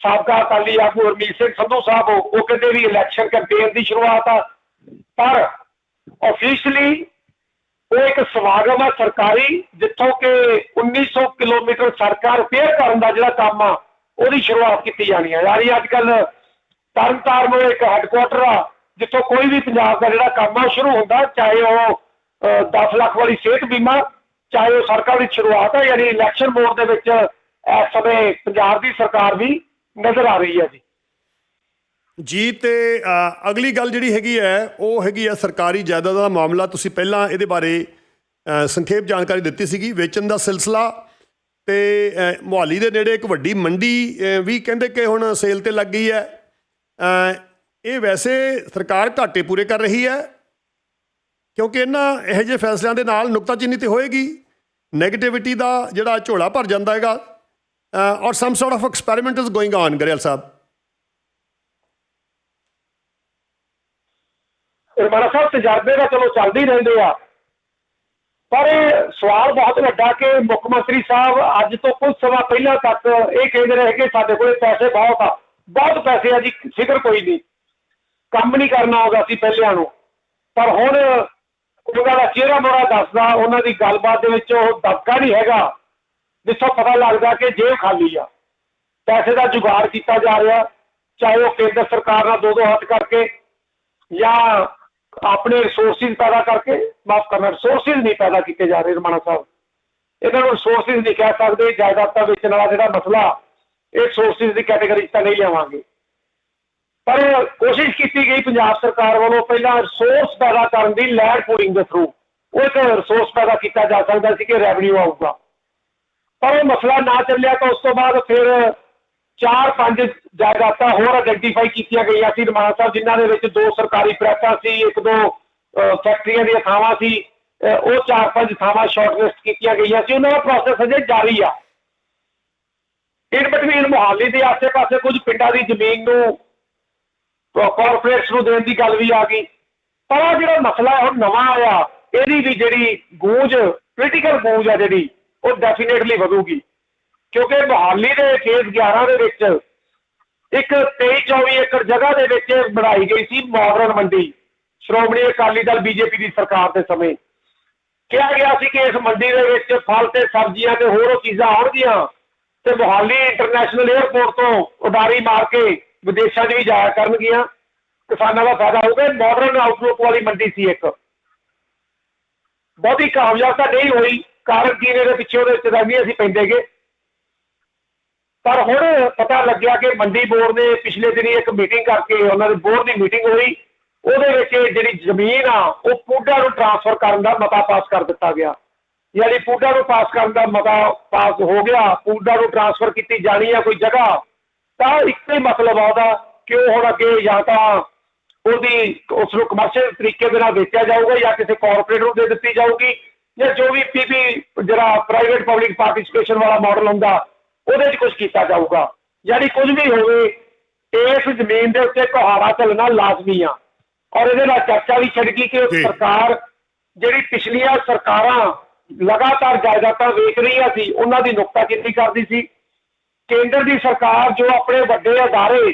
ਸਾਬਕਾ ਅਕਾਲੀ ਆਗੂ ਹਰਮੀਤ ਸਿੰਘ ਸੰਧੂ ਸਾਹਿਬ, ਉਹ ਉਹ ਕਹਿੰਦੇ ਵੀ ਇਲੈਕਸ਼ਨ ਕੈਂਪੇਨ ਦੀ ਸ਼ੁਰੂਆਤ ਆ। ਪਰ ਆਫੀਸ਼ੀਅਲੀ ਉਹ ਇੱਕ ਸਮਾਗਮ ਆ ਸਰਕਾਰੀ ਜਿੱਥੋਂ ਕਿ 1900 ਕਿਲੋਮੀਟਰ ਸੜਕਾਂ ਰਿਪੇਅਰ ਕਰਨ ਦਾ ਜਿਹੜਾ ਕੰਮ ਆ ਉਹਦੀ ਸ਼ੁਰੂਆਤ ਕੀਤੀ ਜਾਣੀ ਹੈ ਯਾਨੀ ਅੱਜ ਕੱਲ ਤਰਨਤਾਰਨ ਨੂੰ ਇੱਕ ਹੈੱਡਕੁਆਟਰ ਆ ਜਿੱਥੋਂ ਕੋਈ ਵੀ ਪੰਜਾਬ ਦਾ ਜਿਹੜਾ ਕੰਮ ਆ ਸ਼ੁਰੂ ਹੁੰਦਾ ਚਾਹੇ ਉਹ ਅ, 10 ਲੱਖ ਵਾਲੀ ਸਿਹਤ ਬੀਮਾ ਚਾਹੇ ਉਹ ਸੜਕਾਂ ਦੀ ਸ਼ੁਰੂਆਤ ਆ ਯਾਨੀ ਇਲੈਕਸ਼ਨ ਬੋਰਡ ਦੇ ਵਿੱਚ ਇਸ ਸਮੇਂ ਪੰਜਾਬ ਦੀ ਸਰਕਾਰ ਵੀ ਨਜ਼ਰ ਆ ਰਹੀ ਹੈ ਜੀ। ਜੀ ਤੇ ਅਗਲੀ ਗੱਲ ਜਿਹੜੀ ਹੈਗੀ ਹੈ ਉਹ ਹੈਗੀ ਹੈ ਸਰਕਾਰੀ ਜਾਇਦਾਦ ਦਾ ਮਾਮਲਾ। ਤੁਸੀਂ ਪਹਿਲਾਂ ਇਹਦੇ ਬਾਰੇ ਸੰਖੇਪ ਜਾਣਕਾਰੀ ਦਿੱਤੀ ਸੀਗੀ। ਵੇਚਣ ਦਾ ਸਿਲਸਿਲਾ ਤੇ ਅ, ਮੁਹਾਲੀ ਦੇ ਨੇੜੇ ਇੱਕ ਵੱਡੀ ਮੰਡੀ ਵੀ ਕਹਿੰਦੇ ਕਿ ਹੁਣ ਸੇਲ ਤੇ ਲੱਗ ਗਈ ਹੈ। ਇਹ ਵੈਸੇ ਸਰਕਾਰ ਘਾਟੇ ਪੂਰੇ ਕਰ ਰਹੀ ਹੈ ਕਿਉਂਕਿ ਇਹਨਾਂ ਇਹੋ ਜਿਹੇ ਫੈਸਲਿਆਂ ਦੇ ਨਾਲ ਨੁਕਤਾਚੀਨੀ ਤੇ ਹੋਏਗੀ। 네ਗੇਟਿਵਿਟੀ ਦਾ ਜਿਹੜਾ ਝੋਲਾ ਭਰ ਜਾਂਦਾ ਹੈਗਾ ਔਰ some sort of experiment is going on Grewal ਸਾਹਿਬ। ਰਮਾਣਾ ਸਾਹਿਬ, ਤਜਰਬੇ ਦਾ ਚਲੋ ਚੱਲਦੇ ਹੀ ਰਹਿੰਦੇ ਆ। ਪਰ ਇਹ ਸਵਾਲ ਬਹੁਤ ਵੱਡਾ ਕਿ ਮੁੱਖ ਮੰਤਰੀ ਸਾਹਿਬ ਅੱਜ ਤੋਂ ਕੁਝ ਸਮਾਂ ਪਹਿਲਾਂ ਤੱਕ ਇਹ ਕਹਿੰਦੇ ਰਹੇ ਕਿ ਸਾਡੇ ਕੋਲੇ ਪੈਸੇ ਬਹੁਤ ਆ। ਬਹੁਤ ਪੈਸੇ ਆ ਜੀ, ਫਿਕਰ ਕੋਈ ਨਹੀਂ। ਕੰਮ ਨਹੀਂ ਕਰਨਾ ਆਉਂਦਾ ਸੀ ਪਹਿਲਿਆਂ ਨੂੰ। ਪਰ ਹੁਣ ਉਹਨਾਂ ਦਾ ਚਿਹਰਾ ਮੋਰਾ ਦੱਸਦਾ, ਉਹਨਾਂ ਦੀ ਗੱਲਬਾਤ ਦੇ ਵਿੱਚ ਉਹ ਦਬਕਾ ਨਹੀਂ ਹੈਗਾ, ਜਿੱਥੋਂ ਪਤਾ ਲੱਗਦਾ ਕਿ ਜੇਬ ਖਾਲੀ ਆ। ਪੈਸੇ ਦਾ ਜੁਗਾੜ ਕੀਤਾ ਜਾ ਰਿਹਾ, ਚਾਹੇ ਉਹ ਕੇਂਦਰ ਸਰਕਾਰ ਨਾਲ ਦੋ ਦੋ ਹੱਥ ਕਰਕੇ ਜਾਂ ਆਪਣੇ ਰਿਸੋਰਸਿਸ ਪੈਦਾ ਕਰਕੇ, ਮਾਫ ਕਰਨਾ ਰਿਸੋਰਸਿਸ ਨਹੀਂ ਪੈਦਾ ਕੀਤੇ ਜਾ ਰਹੇ ਰਮਾਣਾ ਸਾਹਿਬ। ਇਹਨਾਂ ਨੂੰ ਰਿਸੋਰਸਿਸ ਨਹੀਂ ਕਹਿ ਸਕਦੇ, ਜਾਇਦਾਦਾਂ ਵੇਚਣ ਵਾਲਾ ਜਿਹੜਾ ਮਸਲਾ, ਇਹ ਰਿਸੋਰਸਿਸ ਦੀ ਕੈਟਾਗਰੀ ਤਾਂ ਨਹੀਂ ਲਿਆਵਾਂਗੇ। ਪਰ ਕੋਸ਼ਿਸ਼ ਕੀਤੀ ਗਈ ਪੰਜਾਬ ਸਰਕਾਰ ਵੱਲੋਂ ਪਹਿਲਾਂ ਰਿਸੋਰਸ ਪੈਦਾ ਕਰਨ ਦੀ ਲੈਂਡ ਪੂਲਿੰਗ ਦੇ ਥਰੂ ਉਹ ਇੱਕ ਰਿਸੋਰਸ ਪੈਦਾ ਕੀਤਾ ਜਾ ਸਕਦਾ ਸੀ ਕਿ ਰੈਵਨਿਊ ਆਊਗਾ। ਪਰ ਉਹ ਮਸਲਾ ਨਾ ਚੱਲਿਆ ਤਾਂ ਉਸ ਤੋਂ ਬਾਅਦ ਫਿਰ ਚਾਰ ਪੰਜ ਜਾਇਦਾਦਾਂ ਹੋਰ ਆਇਡੈਂਟੀਫਾਈ ਕੀਤੀਆਂ ਗਈਆਂ ਸੀ ਰਮਾਨਾ ਸਾਹਿਬ, ਜਿਨ੍ਹਾਂ ਦੇ ਵਿੱਚ ਦੋ ਸਰਕਾਰੀ ਪ੍ਰੈਸਾਂ ਸੀ, ਇੱਕ ਦੋ ਫੈਕਟਰੀਆਂ ਦੀਆਂ ਥਾਵਾਂ ਸੀ ਉਹ ਚਾਰ ਪੰਜ ਥਾਵਾਂ ਸ਼ਾਰਟਲਿਸਟ ਕੀਤੀਆਂ ਗਈਆਂ ਸੀ। ਉਹਨਾਂ ਦਾ ਪ੍ਰੋਸੈਸ ਅਜੇ ਜਾਰੀ ਆ। ਇਨ ਬਿਟਵੀਨ ਮੁਹਾਲੀ ਦੇ ਆਸੇ-ਪਾਸੇ ਕੁਝ ਪਿੰਡਾਂ ਦੀ ਜ਼ਮੀਨ ਨੂੰ ਕਾਰਪੋਰੇਟਸ ਨੂੰ ਦੇਣ ਦੀ ਗੱਲ ਵੀ ਆ ਗਈ। ਪਰ ਆਹ ਜਿਹੜਾ ਮਸਲਾ ਹੈ ਹੁਣ ਨਵਾਂ ਆਇਆ, ਇਹਦੀ ਵੀ ਜਿਹੜੀ ਗੂੰਜ ਪੋਲੀਟੀਕਲ ਗੂੰਜ ਆ ਜਿਹੜੀ, ਉਹ ਡੈਫੀਨੇਟਲੀ ਵਧੂਗੀ। ਕਿਉਂਕਿ ਮੁਹਾਲੀ ਦੇ ਫੇਜ਼ 11 ਦੇ ਵਿੱਚ, ਇੱਕ 23 24 ਏਕੜ ਜਗ੍ਹਾ ਦੇ ਵਿੱਚ ਬਣਾਈ ਗਈ ਸੀ ਮਾਡਰਨ ਮੰਡੀ, ਸ਼੍ਰੋਮਣੀ ਅਕਾਲੀ ਦਲ ਬੀਜੇਪੀ ਦੀ ਸਰਕਾਰ ਦੇ ਸਮੇਂ। ਕਿਹਾ ਗਿਆ ਸੀ ਕਿ ਇਸ ਮੰਡੀ ਦੇ ਵਿੱਚ ਫਲ ਤੇ ਸਬਜ਼ੀਆਂ ਤੇ ਹੋਰ ਚੀਜ਼ਾਂ ਆਉਣਗੀਆਂ ਤੇ ਮੁਹਾਲੀ ਇੰਟਰਨੈਸ਼ਨਲ 에ਅਰਪੋਰਟ ਤੋਂ ਉਡਾਰੀ ਮਾਰ ਕੇ ਵਿਦੇਸ਼ਾਂ 'ਚ ਵੀ ਜਾਇਆ ਕਰਨਗੀਆਂ। ਕਿਸਾਨਾਂ ਦਾ ਫਾਇਦਾ ਹੋਊਗਾ ਮਾਡਰਨ ਆਊਟਲੁੱਕ ਵਾਲੀ ਮੰਡੀ ਸੀ ਇੱਕ। ਬਹੁਤੀ ਕਾਮਯਾਬ ਤਾਂ ਨਹੀਂ ਹੋਈ, ਕਾਰਨ ਕੀ ਨੇ ਦੇ ਪਿੱਛੇ ਉਹਦੇ ਚਰਾਮੀ ਅਸੀਂ ਪੈਂਦੇਗੇ ਪਰ ਹੁਣ ਪਤਾ ਲੱਗਿਆ ਕਿ ਮੰਡੀ ਬੋਰਡ ਨੇ ਪਿਛਲੇ ਦਿਨੀ ਇੱਕ ਮੀਟਿੰਗ ਕਰਕੇ ਉਹਨਾਂ ਦੇ ਬੋਰਡ ਦੀ ਮੀਟਿੰਗ ਹੋਈ। ਉਹਦੇ ਵਿੱਚ ਜਿਹੜੀ ਜ਼ਮੀਨ ਆ, ਉਹ ਪੂਡਾ ਨੂੰ ਟ੍ਰਾਂਸਫਰ ਕਰਨ ਦਾ ਮਤਾ ਪਾਸ ਕਰ ਦਿੱਤਾ ਗਿਆ। ਯਾਨੀ ਪੂਡਾ ਨੂੰ ਪਾਸ ਕਰਨ ਦਾ ਮਤਾ ਪਾਸ ਹੋ ਗਿਆ, ਪੂਡਾ ਨੂੰ ਟ੍ਰਾਂਸਫਰ ਕੀਤੀ ਜਾਣੀ ਆ ਕੋਈ ਜਗ੍ਹਾ, ਤਾਂ ਇੱਕੋ ਹੀ ਮਤਲਬ ਆਉਦਾ ਕਿ ਉਹ ਹੁਣ ਅੱਗੇ ਜਾਂ ਤਾਂ ਉਹਦੀ ਉਸ ਨੂੰ ਕਮਰਸ਼ੀਅਲ ਤਰੀਕੇ ਦੇ ਨਾਲ ਵੇਚਿਆ ਜਾਊਗਾ ਜਾਂ ਕਿਸੇ ਕਾਰਪੋਰੇਟ ਨੂੰ ਦੇ ਦਿੱਤੀ ਜਾਊਗੀ ਜਾਂ ਜੋ ਵੀ ਪੀਪੀ ਜਿਹੜਾ ਪ੍ਰਾਈਵੇਟ ਪਬਲਿਕ ਪਾਰਟਿਸਿਪੇਸ਼ਨ ਵਾਲਾ ਮਾਡਲ ਹੁੰਦਾ ਉਹਦੇ 'ਚ ਕੁਝ ਕੀਤਾ ਜਾਊਗਾ। ਯਾਨੀ ਕੁਝ ਵੀ ਹੋਵੇ ਇਸ ਜ਼ਮੀਨ ਦੇ ਉੱਤੇ ਕੁਹਾਰਾ ਚੱਲਣਾ ਲਾਜ਼ਮੀ ਆ। ਔਰ ਇਹਦੇ ਨਾਲ ਚਰਚਾ ਵੀ ਛਿੜ ਗਈ ਕਿ। ਸਰਕਾਰ ਜਿਹੜੀ ਪਿਛਲੀਆਂ ਸਰਕਾਰਾਂ ਲਗਾਤਾਰ ਜਾਇਦਾਦਾਂ ਵੇਚ ਰਹੀਆਂ ਸੀ ਉਹਨਾਂ ਦੀ ਨੁਕਤਾਚੀਨੀ ਕਰਦੀ ਸੀ। ਕੇਂਦਰ ਦੀ ਸਰਕਾਰ ਜੋ ਆਪਣੇ ਵੱਡੇ ਅਦਾਰੇ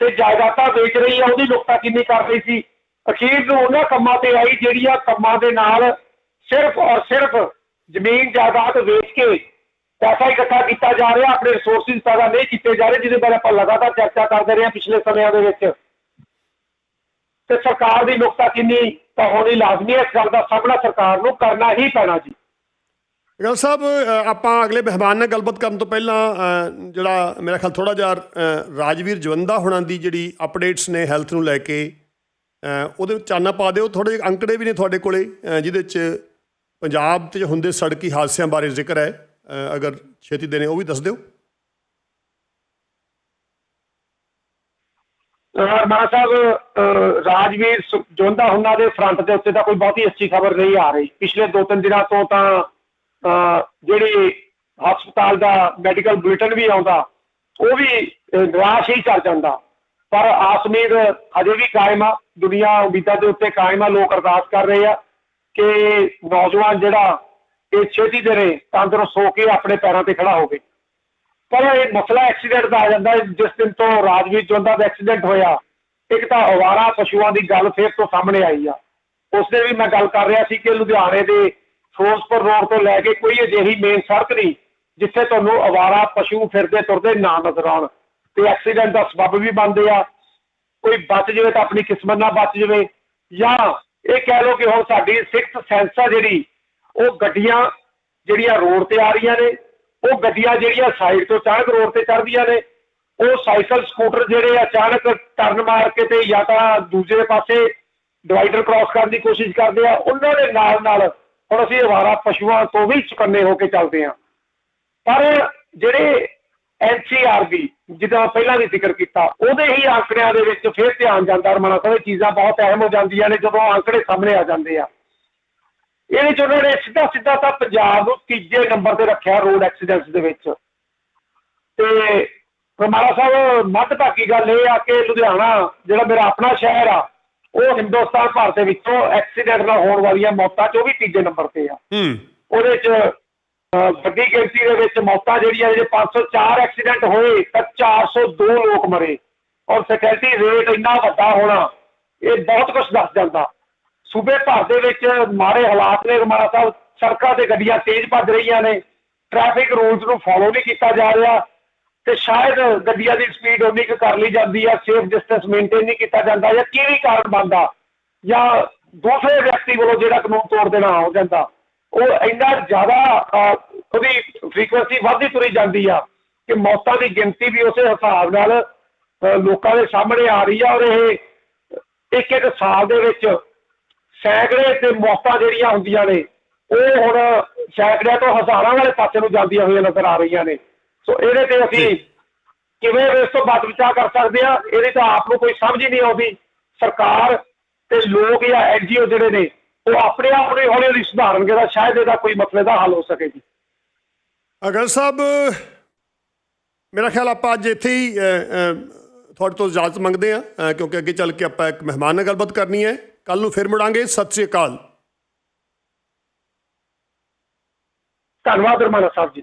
ਤੇ ਜਾਇਦਾਦਾਂ ਵੇਚ ਰਹੀ ਆ ਉਹਦੀ ਨੁਕਤਾਚੀਨੀ ਕਰ ਰਹੀ ਸੀ? ਅਖੀਰ ਨੂੰ ਉਹਨਾਂ ਕੰਮਾਂ ਤੇ ਆਈ ਜਿਹੜੀਆਂ ਕੰਮਾਂ ਦੇ ਨਾਲ ਸਿਰਫ ਔਰ ਸਿਰਫ ਜ਼ਮੀਨ ਜਾਇਦਾਦ ਵੇਚ ਕੇ ਪੈਸਾ ਇਕੱਠਾ ਕੀਤਾ ਜਾ ਰਿਹਾ, ਆਪਣੇ ਰਿਸੋਰਸਿਸ ਪੈਦਾ ਨਹੀਂ ਕੀਤੇ ਜਾ ਰਹੇ, ਜਿਹਦੇ ਬਾਰੇ ਆਪਾਂ ਲਗਾਤਾਰ ਚਰਚਾ ਕਰਦੇ ਰਹੇ ਹਾਂ ਪਿਛਲੇ ਸਮਿਆਂ ਦੇ ਵਿੱਚ। ਤੇ ਸਰਕਾਰ ਦੀ ਨੁਕਤਾਚੀਨੀ ਤਾਂ ਹੋਣੀ ਲਾਜ਼ਮੀ ਹੈ, ਇਸ ਗੱਲ ਦਾ ਸਾਹਮਣਾ ਸਰਕਾਰ ਨੂੰ ਕਰਨਾ ਹੀ ਪੈਣਾ ਜੀ। ਗੱਲ ਸਾਹਿਬ ਆਪਾਂ ਅਗਲੇ ਮਹਿਮਾਨ ਨਾਲ ਗੱਲਬਾਤ ਕਰਨ ਤੋਂ ਪਹਿਲਾਂ ਜਿਹੜਾ ਮੇਰਾ ਖਿਆਲ ਥੋੜਾ ਜਿਹਾ ਰਾਜਵੀਰ ਜਵੰਦਾ ਹੁਣਾਂ ਦੀ ਜਿਹੜੀ ਅਪਡੇਟਸ ਨੇ ਹੈਲਥ ਨੂੰ ਲੈ ਕੇ ਉਹਦੇ ਵਿੱਚ ਚਾਨਣਾ ਪਾ ਦਿਓ। ਥੋੜੇ ਜਿਹੇ ਅੰਕੜੇ ਵੀ ਨੇ ਤੁਹਾਡੇ ਕੋਲੇ ਜਿਹਦੇ ਵਿੱਚ ਪੰਜਾਬ 'ਚ ਹੁੰਦੇ ਸੜਕੀ ਹਾਦਸਿਆਂ ਬਾਰੇ ਜ਼ਿਕਰ ਹੈ। ਅਗਰ ਛੇਤੀ ਦੇਣੇ, ਉਹ ਵੀ ਦੱਸ ਦਿਓ। ਮਾਨ ਸਾਹਿਬ ਰਾਜਵੀਰ ਜੋਂਦਾ ਹੁਣਾਂ ਦੇ ਫਰੰਟ ਦੇ ਉੱਤੇ ਤਾਂ ਕੋਈ ਬਹੁਤੀ ਅੱਛੀ ਖਬਰ ਨਹੀਂ ਆ ਰਹੀ। ਪਿਛਲੇ 2-3 ਦਿਨਾਂ ਤੋਂ ਤਾਂ ਜਿਹੜੀ ਹਸਪਤਾਲ ਦਾ ਮੈਡੀਕਲ ਬੁਲੇਟਿਨ ਵੀ ਆਉਂਦਾ, ਉਹ ਵੀ ਨਿਰਾਸ਼ ਹੀ ਕਰ ਜਾਂਦਾ। ਪਰ ਆਸਮੀਰ ਉਮੀਦ ਹਜੇ ਵੀ ਕਾਇਮ ਆ। ਦੁਨੀਆ ਉਮੀਦਾਂ ਦੇ ਉੱਤੇ ਕਾਇਮ ਆ। ਲੋਕ ਅਰਦਾਸ ਕਰ ਰਹੇ ਆ ਕਿ ਨੌਜਵਾਨ ਜਿਹੜਾ ਇਹ ਛੇਤੀ ਦੇ ਰਹੇ, ਤੰਦਰੁਸਤ ਹੋ ਕੇ ਆਪਣੇ ਪੈਰਾਂ ਤੇ ਖੜਾ ਹੋਵੇ ਪਰ ਇਹ ਮਸਲਾ ਐਕਸੀਡੈਂਟ ਦਾ ਆ ਜਾਂਦਾ ਜਿਸ ਦਿਨ ਤੋਂ ਰਾਜਵੀਰ ਜੋਂਦਾ ਦਾ ਐਕਸੀਡੈਂਟ ਹੋਇਆ, ਇੱਕ ਤਾਂ ਅਵਾਰਾ ਪਸ਼ੂਆਂ ਦੀ ਗੱਲ ਫੇਰ ਤੋਂ ਸਾਹਮਣੇ ਆਈ ਆ। ਉਸ ਦਿਨ ਵੀ ਮੈਂ ਗੱਲ ਕਰ ਰਿਹਾ ਸੀ ਕਿ ਲੁਧਿਆਣੇ ਦੇ ਫਿਰੋਜ਼ਪੁਰ ਰੋਡ ਤੋਂ ਲੈ ਕੇ ਕੋਈ ਅਜਿਹੀ ਮੇਨ ਸੜਕ ਨਹੀਂ, ਜਿੱਥੇ ਤੁਹਾਨੂੰ ਅਵਾਰਾ ਪਸ਼ੂ ਫਿਰਦੇ ਤੁਰਦੇ ਨਾ ਨਜ਼ਰ ਆਉਣ। ਤੇ ਐਕਸੀਡੈਂਟ ਦਾ ਸਬਬ ਵੀ ਬਣਦੇ ਆ। ਕੋਈ ਬਚ ਜਾਵੇ ਤਾਂ ਆਪਣੀ ਕਿਸਮਤ ਨਾਲ ਬਚ ਜਾਵੇ। ਜਾਂ ਇਹ ਕਹਿ ਲਓ ਕਿ ਹੁਣ ਸਾਡੀ ਸਿਕਸ ਸੈਂਸ ਆ ਜਿਹੜੀ ਉਹ ਗੱਡੀਆਂ ਜਿਹੜੀਆਂ ਰੋਡ ਤੇ ਆ ਰਹੀਆਂ ਨੇ, ਉਹ ਗੱਡੀਆਂ ਜਿਹੜੀਆਂ ਸਾਈਡ ਤੋਂ ਅਚਾਨਕ ਰੋਡ ਤੇ ਚੜ੍ਹਦੀਆਂ ਨੇ, ਉਹ ਸਾਈਕਲ, ਸਕੂਟਰ ਜਿਹੜੇ ਅਚਾਨਕ ਟਰਨ ਮਾਰ ਕੇ ਤੇ ਜਾਂ ਤਾਂ ਦੂਜੇ ਪਾਸੇ ਡਿਵਾਈਡਰ ਕ੍ਰਾਸ ਕਰਨ ਦੀ ਕੋਸ਼ਿਸ਼ ਕਰਦੇ ਆ, ਉਹਨਾਂ ਦੇ ਨਾਲ ਨਾਲ ਹੁਣ ਅਸੀਂ ਅਵਾਰਾ ਪਸ਼ੂਆਂ ਤੋਂ ਵੀ ਚੁਕੰਨੇ ਹੋ ਕੇ ਚੱਲਦੇ ਆ। ਪਰ ਜਿਹੜੇ ਐਨਸੀਆਰਬੀ ਜਿੱਦਾਂ ਪਹਿਲਾਂ ਵੀ ਜ਼ਿਕਰ ਕੀਤਾ, ਉਹਦੇ ਹੀ ਆંકੜਿਆਂ ਦੇ ਵਿੱਚ ਫਿਰ ਧਿਆਨ ਜਾਂਦਾ ਰਮਣਾ ਸਾਹਿਬ ਚੀਜ਼ਾਂ ਬਹੁਤ ਅਹਿਮ ਹੋ ਜਾਂਦੀਆਂ ਨੇ, ਜਦੋਂ ਆંકੜੇ ਸਾਹਮਣੇ ਆ ਜਾਂਦੇ ਆ। ਇਹਦੇ ਚ ਉਹਨਾਂ ਨੇ ਸਿੱਧਾ ਸਿੱਧਾ ਤਾਂ ਪੰਜਾਬ ਨੂੰ ਤੀਜੇ ਨੰਬਰ ਤੇ ਰੱਖਿਆ ਰੋਡ ਐਕਸੀਡੈਂਟਸ ਦੇ ਵਿੱਚ। ਤੇ ਰਮਾਲਾ ਸਾਹਿਬ ਮੱਧਭਾਗੀ ਗੱਲ ਇਹ ਆ ਕਿ ਲੁਧਿਆਣਾ ਜਿਹੜਾ ਮੇਰਾ ਆਪਣਾ ਸ਼ਹਿਰ ਆ ਉਹ ਹਿੰਦੁਸਤਾਨ ਭਾਰਤ ਦੇ ਵਿੱਚੋਂ ਐਕਸੀਡੈਂਟ ਨਾਲ ਹੋਣ ਵਾਲੀਆਂ ਮੌਤਾਂ 'ਚ ਉਹ ਵੀ ਤੀਜੇ ਨੰਬਰ ਤੇ ਆ। ਹੂੰ। ਉਹਦੇ 'ਚ ਵੱਡੀ ਗਿਣਤੀ ਦੇ ਵਿੱਚ ਮੌਤਾਂ ਜਿਹੜੀਆਂ ਜਿਹੜੇ 504 ਐਕਸੀਡੈਂਟ ਹੋਏ ਤਾਂ 402 ਲੋਕ ਮਰੇ। ਔਰ ਫੈਟੈਲਿਟੀ ਰੇਟ ਇੰਨਾ ਵੱਡਾ ਹੋਣਾ ਇਹ ਬਹੁਤ ਕੁਝ ਦੱਸ ਜਾਂਦਾ। ਸੂਬੇ ਭਰ ਦੇ ਵਿੱਚ ਮਾੜੇ ਹਾਲਾਤ ਨੇ ਰਮਾਣਾ ਸਾਹਿਬ, ਸੜਕਾਂ ਤੇ ਗੱਡੀਆਂ ਤੇਜ਼ ਭੱਜ ਰਹੀਆਂ ਨੇ ਟ੍ਰੈਫਿਕ ਰੂਲਸ ਨੂੰ ਫੋਲੋ ਨਹੀਂ ਕੀਤਾ ਜਾ ਰਿਹਾ ਤੇ ਸ਼ਾਇਦ ਗੱਡੀਆਂ ਦੀ ਸਪੀਡ ਉਨੀ ਕੁ ਕਰ ਲਈ ਜਾਂਦੀ ਆ ਸੇਫ ਡਿਸਟੈਂਸ ਮੇਨਟੇਨ ਨਹੀਂ ਕੀਤਾ ਜਾਂਦਾ ਜਾਂ ਕੀ ਵੀ ਕਾਰਨ ਬਣਦਾ ਜਾਂ ਦੂਸਰੇ ਵਿਅਕਤੀ ਵੱਲੋਂ ਜਿਹੜਾ ਕਾਨੂੰਨ ਤੋੜ ਦੇਣਾ ਹੋ ਜਾਂਦਾ, ਉਹ ਇੰਨਾ ਜ਼ਿਆਦਾ ਉਹਦੀ ਫ੍ਰੀਕੁਐਂਸੀ ਵੱਧਦੀ ਤੁਰੀ ਜਾਂਦੀ ਆ ਕਿ ਮੌਤਾਂ ਦੀ ਗਿਣਤੀ ਵੀ ਉਸੇ ਹਿਸਾਬ ਨਾਲ ਲੋਕਾਂ ਦੇ ਸਾਹਮਣੇ ਆ ਰਹੀ ਆ ਔਰ ਇਹ ਇੱਕ ਇੱਕ ਸਾਲ ਦੇ ਵਿੱਚ ਸੈਂਕੜੇ ਤੇ ਮੌਤਾਂ ਜਿਹੜੀਆਂ ਹੁੰਦੀਆਂ ਨੇ ਉਹ ਹੁਣ ਸੈਂਕੜਿਆਂ ਤੋਂ ਹਜ਼ਾਰਾਂ ਵਾਲੇ ਪਾਸੇ ਨੂੰ ਜਾਂਦੀਆਂ ਹੋਈਆਂ ਨਜ਼ਰ ਆ ਰਹੀਆਂ ਨੇ। ਸੋ ਇਹਦੇ ਤੇ ਅਸੀਂ ਕਿਵੇਂ ਇਸ ਤੋਂ ਬਚ ਬਚਾ ਕਰ ਸਕਦੇ ਆ ਇਹਦੀ ਤਾਂ ਆਪ ਨੂੰ ਕੋਈ ਸਮਝ ਹੀ ਨਹੀਂ ਆਉਂਦੀ। ਸਰਕਾਰ ਤੇ ਲੋਕ ਜਾਂ ਐਨਜੀਓ ਜਿਹੜੇ ਨੇ ਉਹ ਆਪਣੇ ਆਪ ਨੂੰ ਹੌਲੀ ਹੌਲੀ ਸੁਧਾਰਨਗੇ ਤਾਂ ਸ਼ਾਇਦ ਇਹਦਾ ਕੋਈ ਮਸਲੇ ਦਾ ਹੱਲ ਹੋ ਸਕੇ ਜੀ। ਅਗਰ ਸਾਹਿਬ ਮੇਰਾ ਖਿਆਲ ਆਪਾਂ ਅੱਜ ਇੱਥੇ ਹੀ ਤੁਹਾਡੇ ਤੋਂ ਇਜਾਜ਼ਤ ਮੰਗਦੇ ਆ ਕਿਉਂਕਿ ਅੱਗੇ ਚੱਲ ਕੇ ਆਪਾਂ ਇੱਕ ਮਹਿਮਾਨ ਨਾਲ ਗੱਲਬਾਤ ਕਰਨੀ ਹੈ। ਕੱਲ ਨੂੰ ਫਿਰ ਮੁੜਾਂਗੇ। ਸਤਿ ਸ੍ਰੀ ਅਕਾਲ। ਧੰਨਵਾਦ ਰਮਾਨਾ ਸਾਹਿਬ ਜੀ।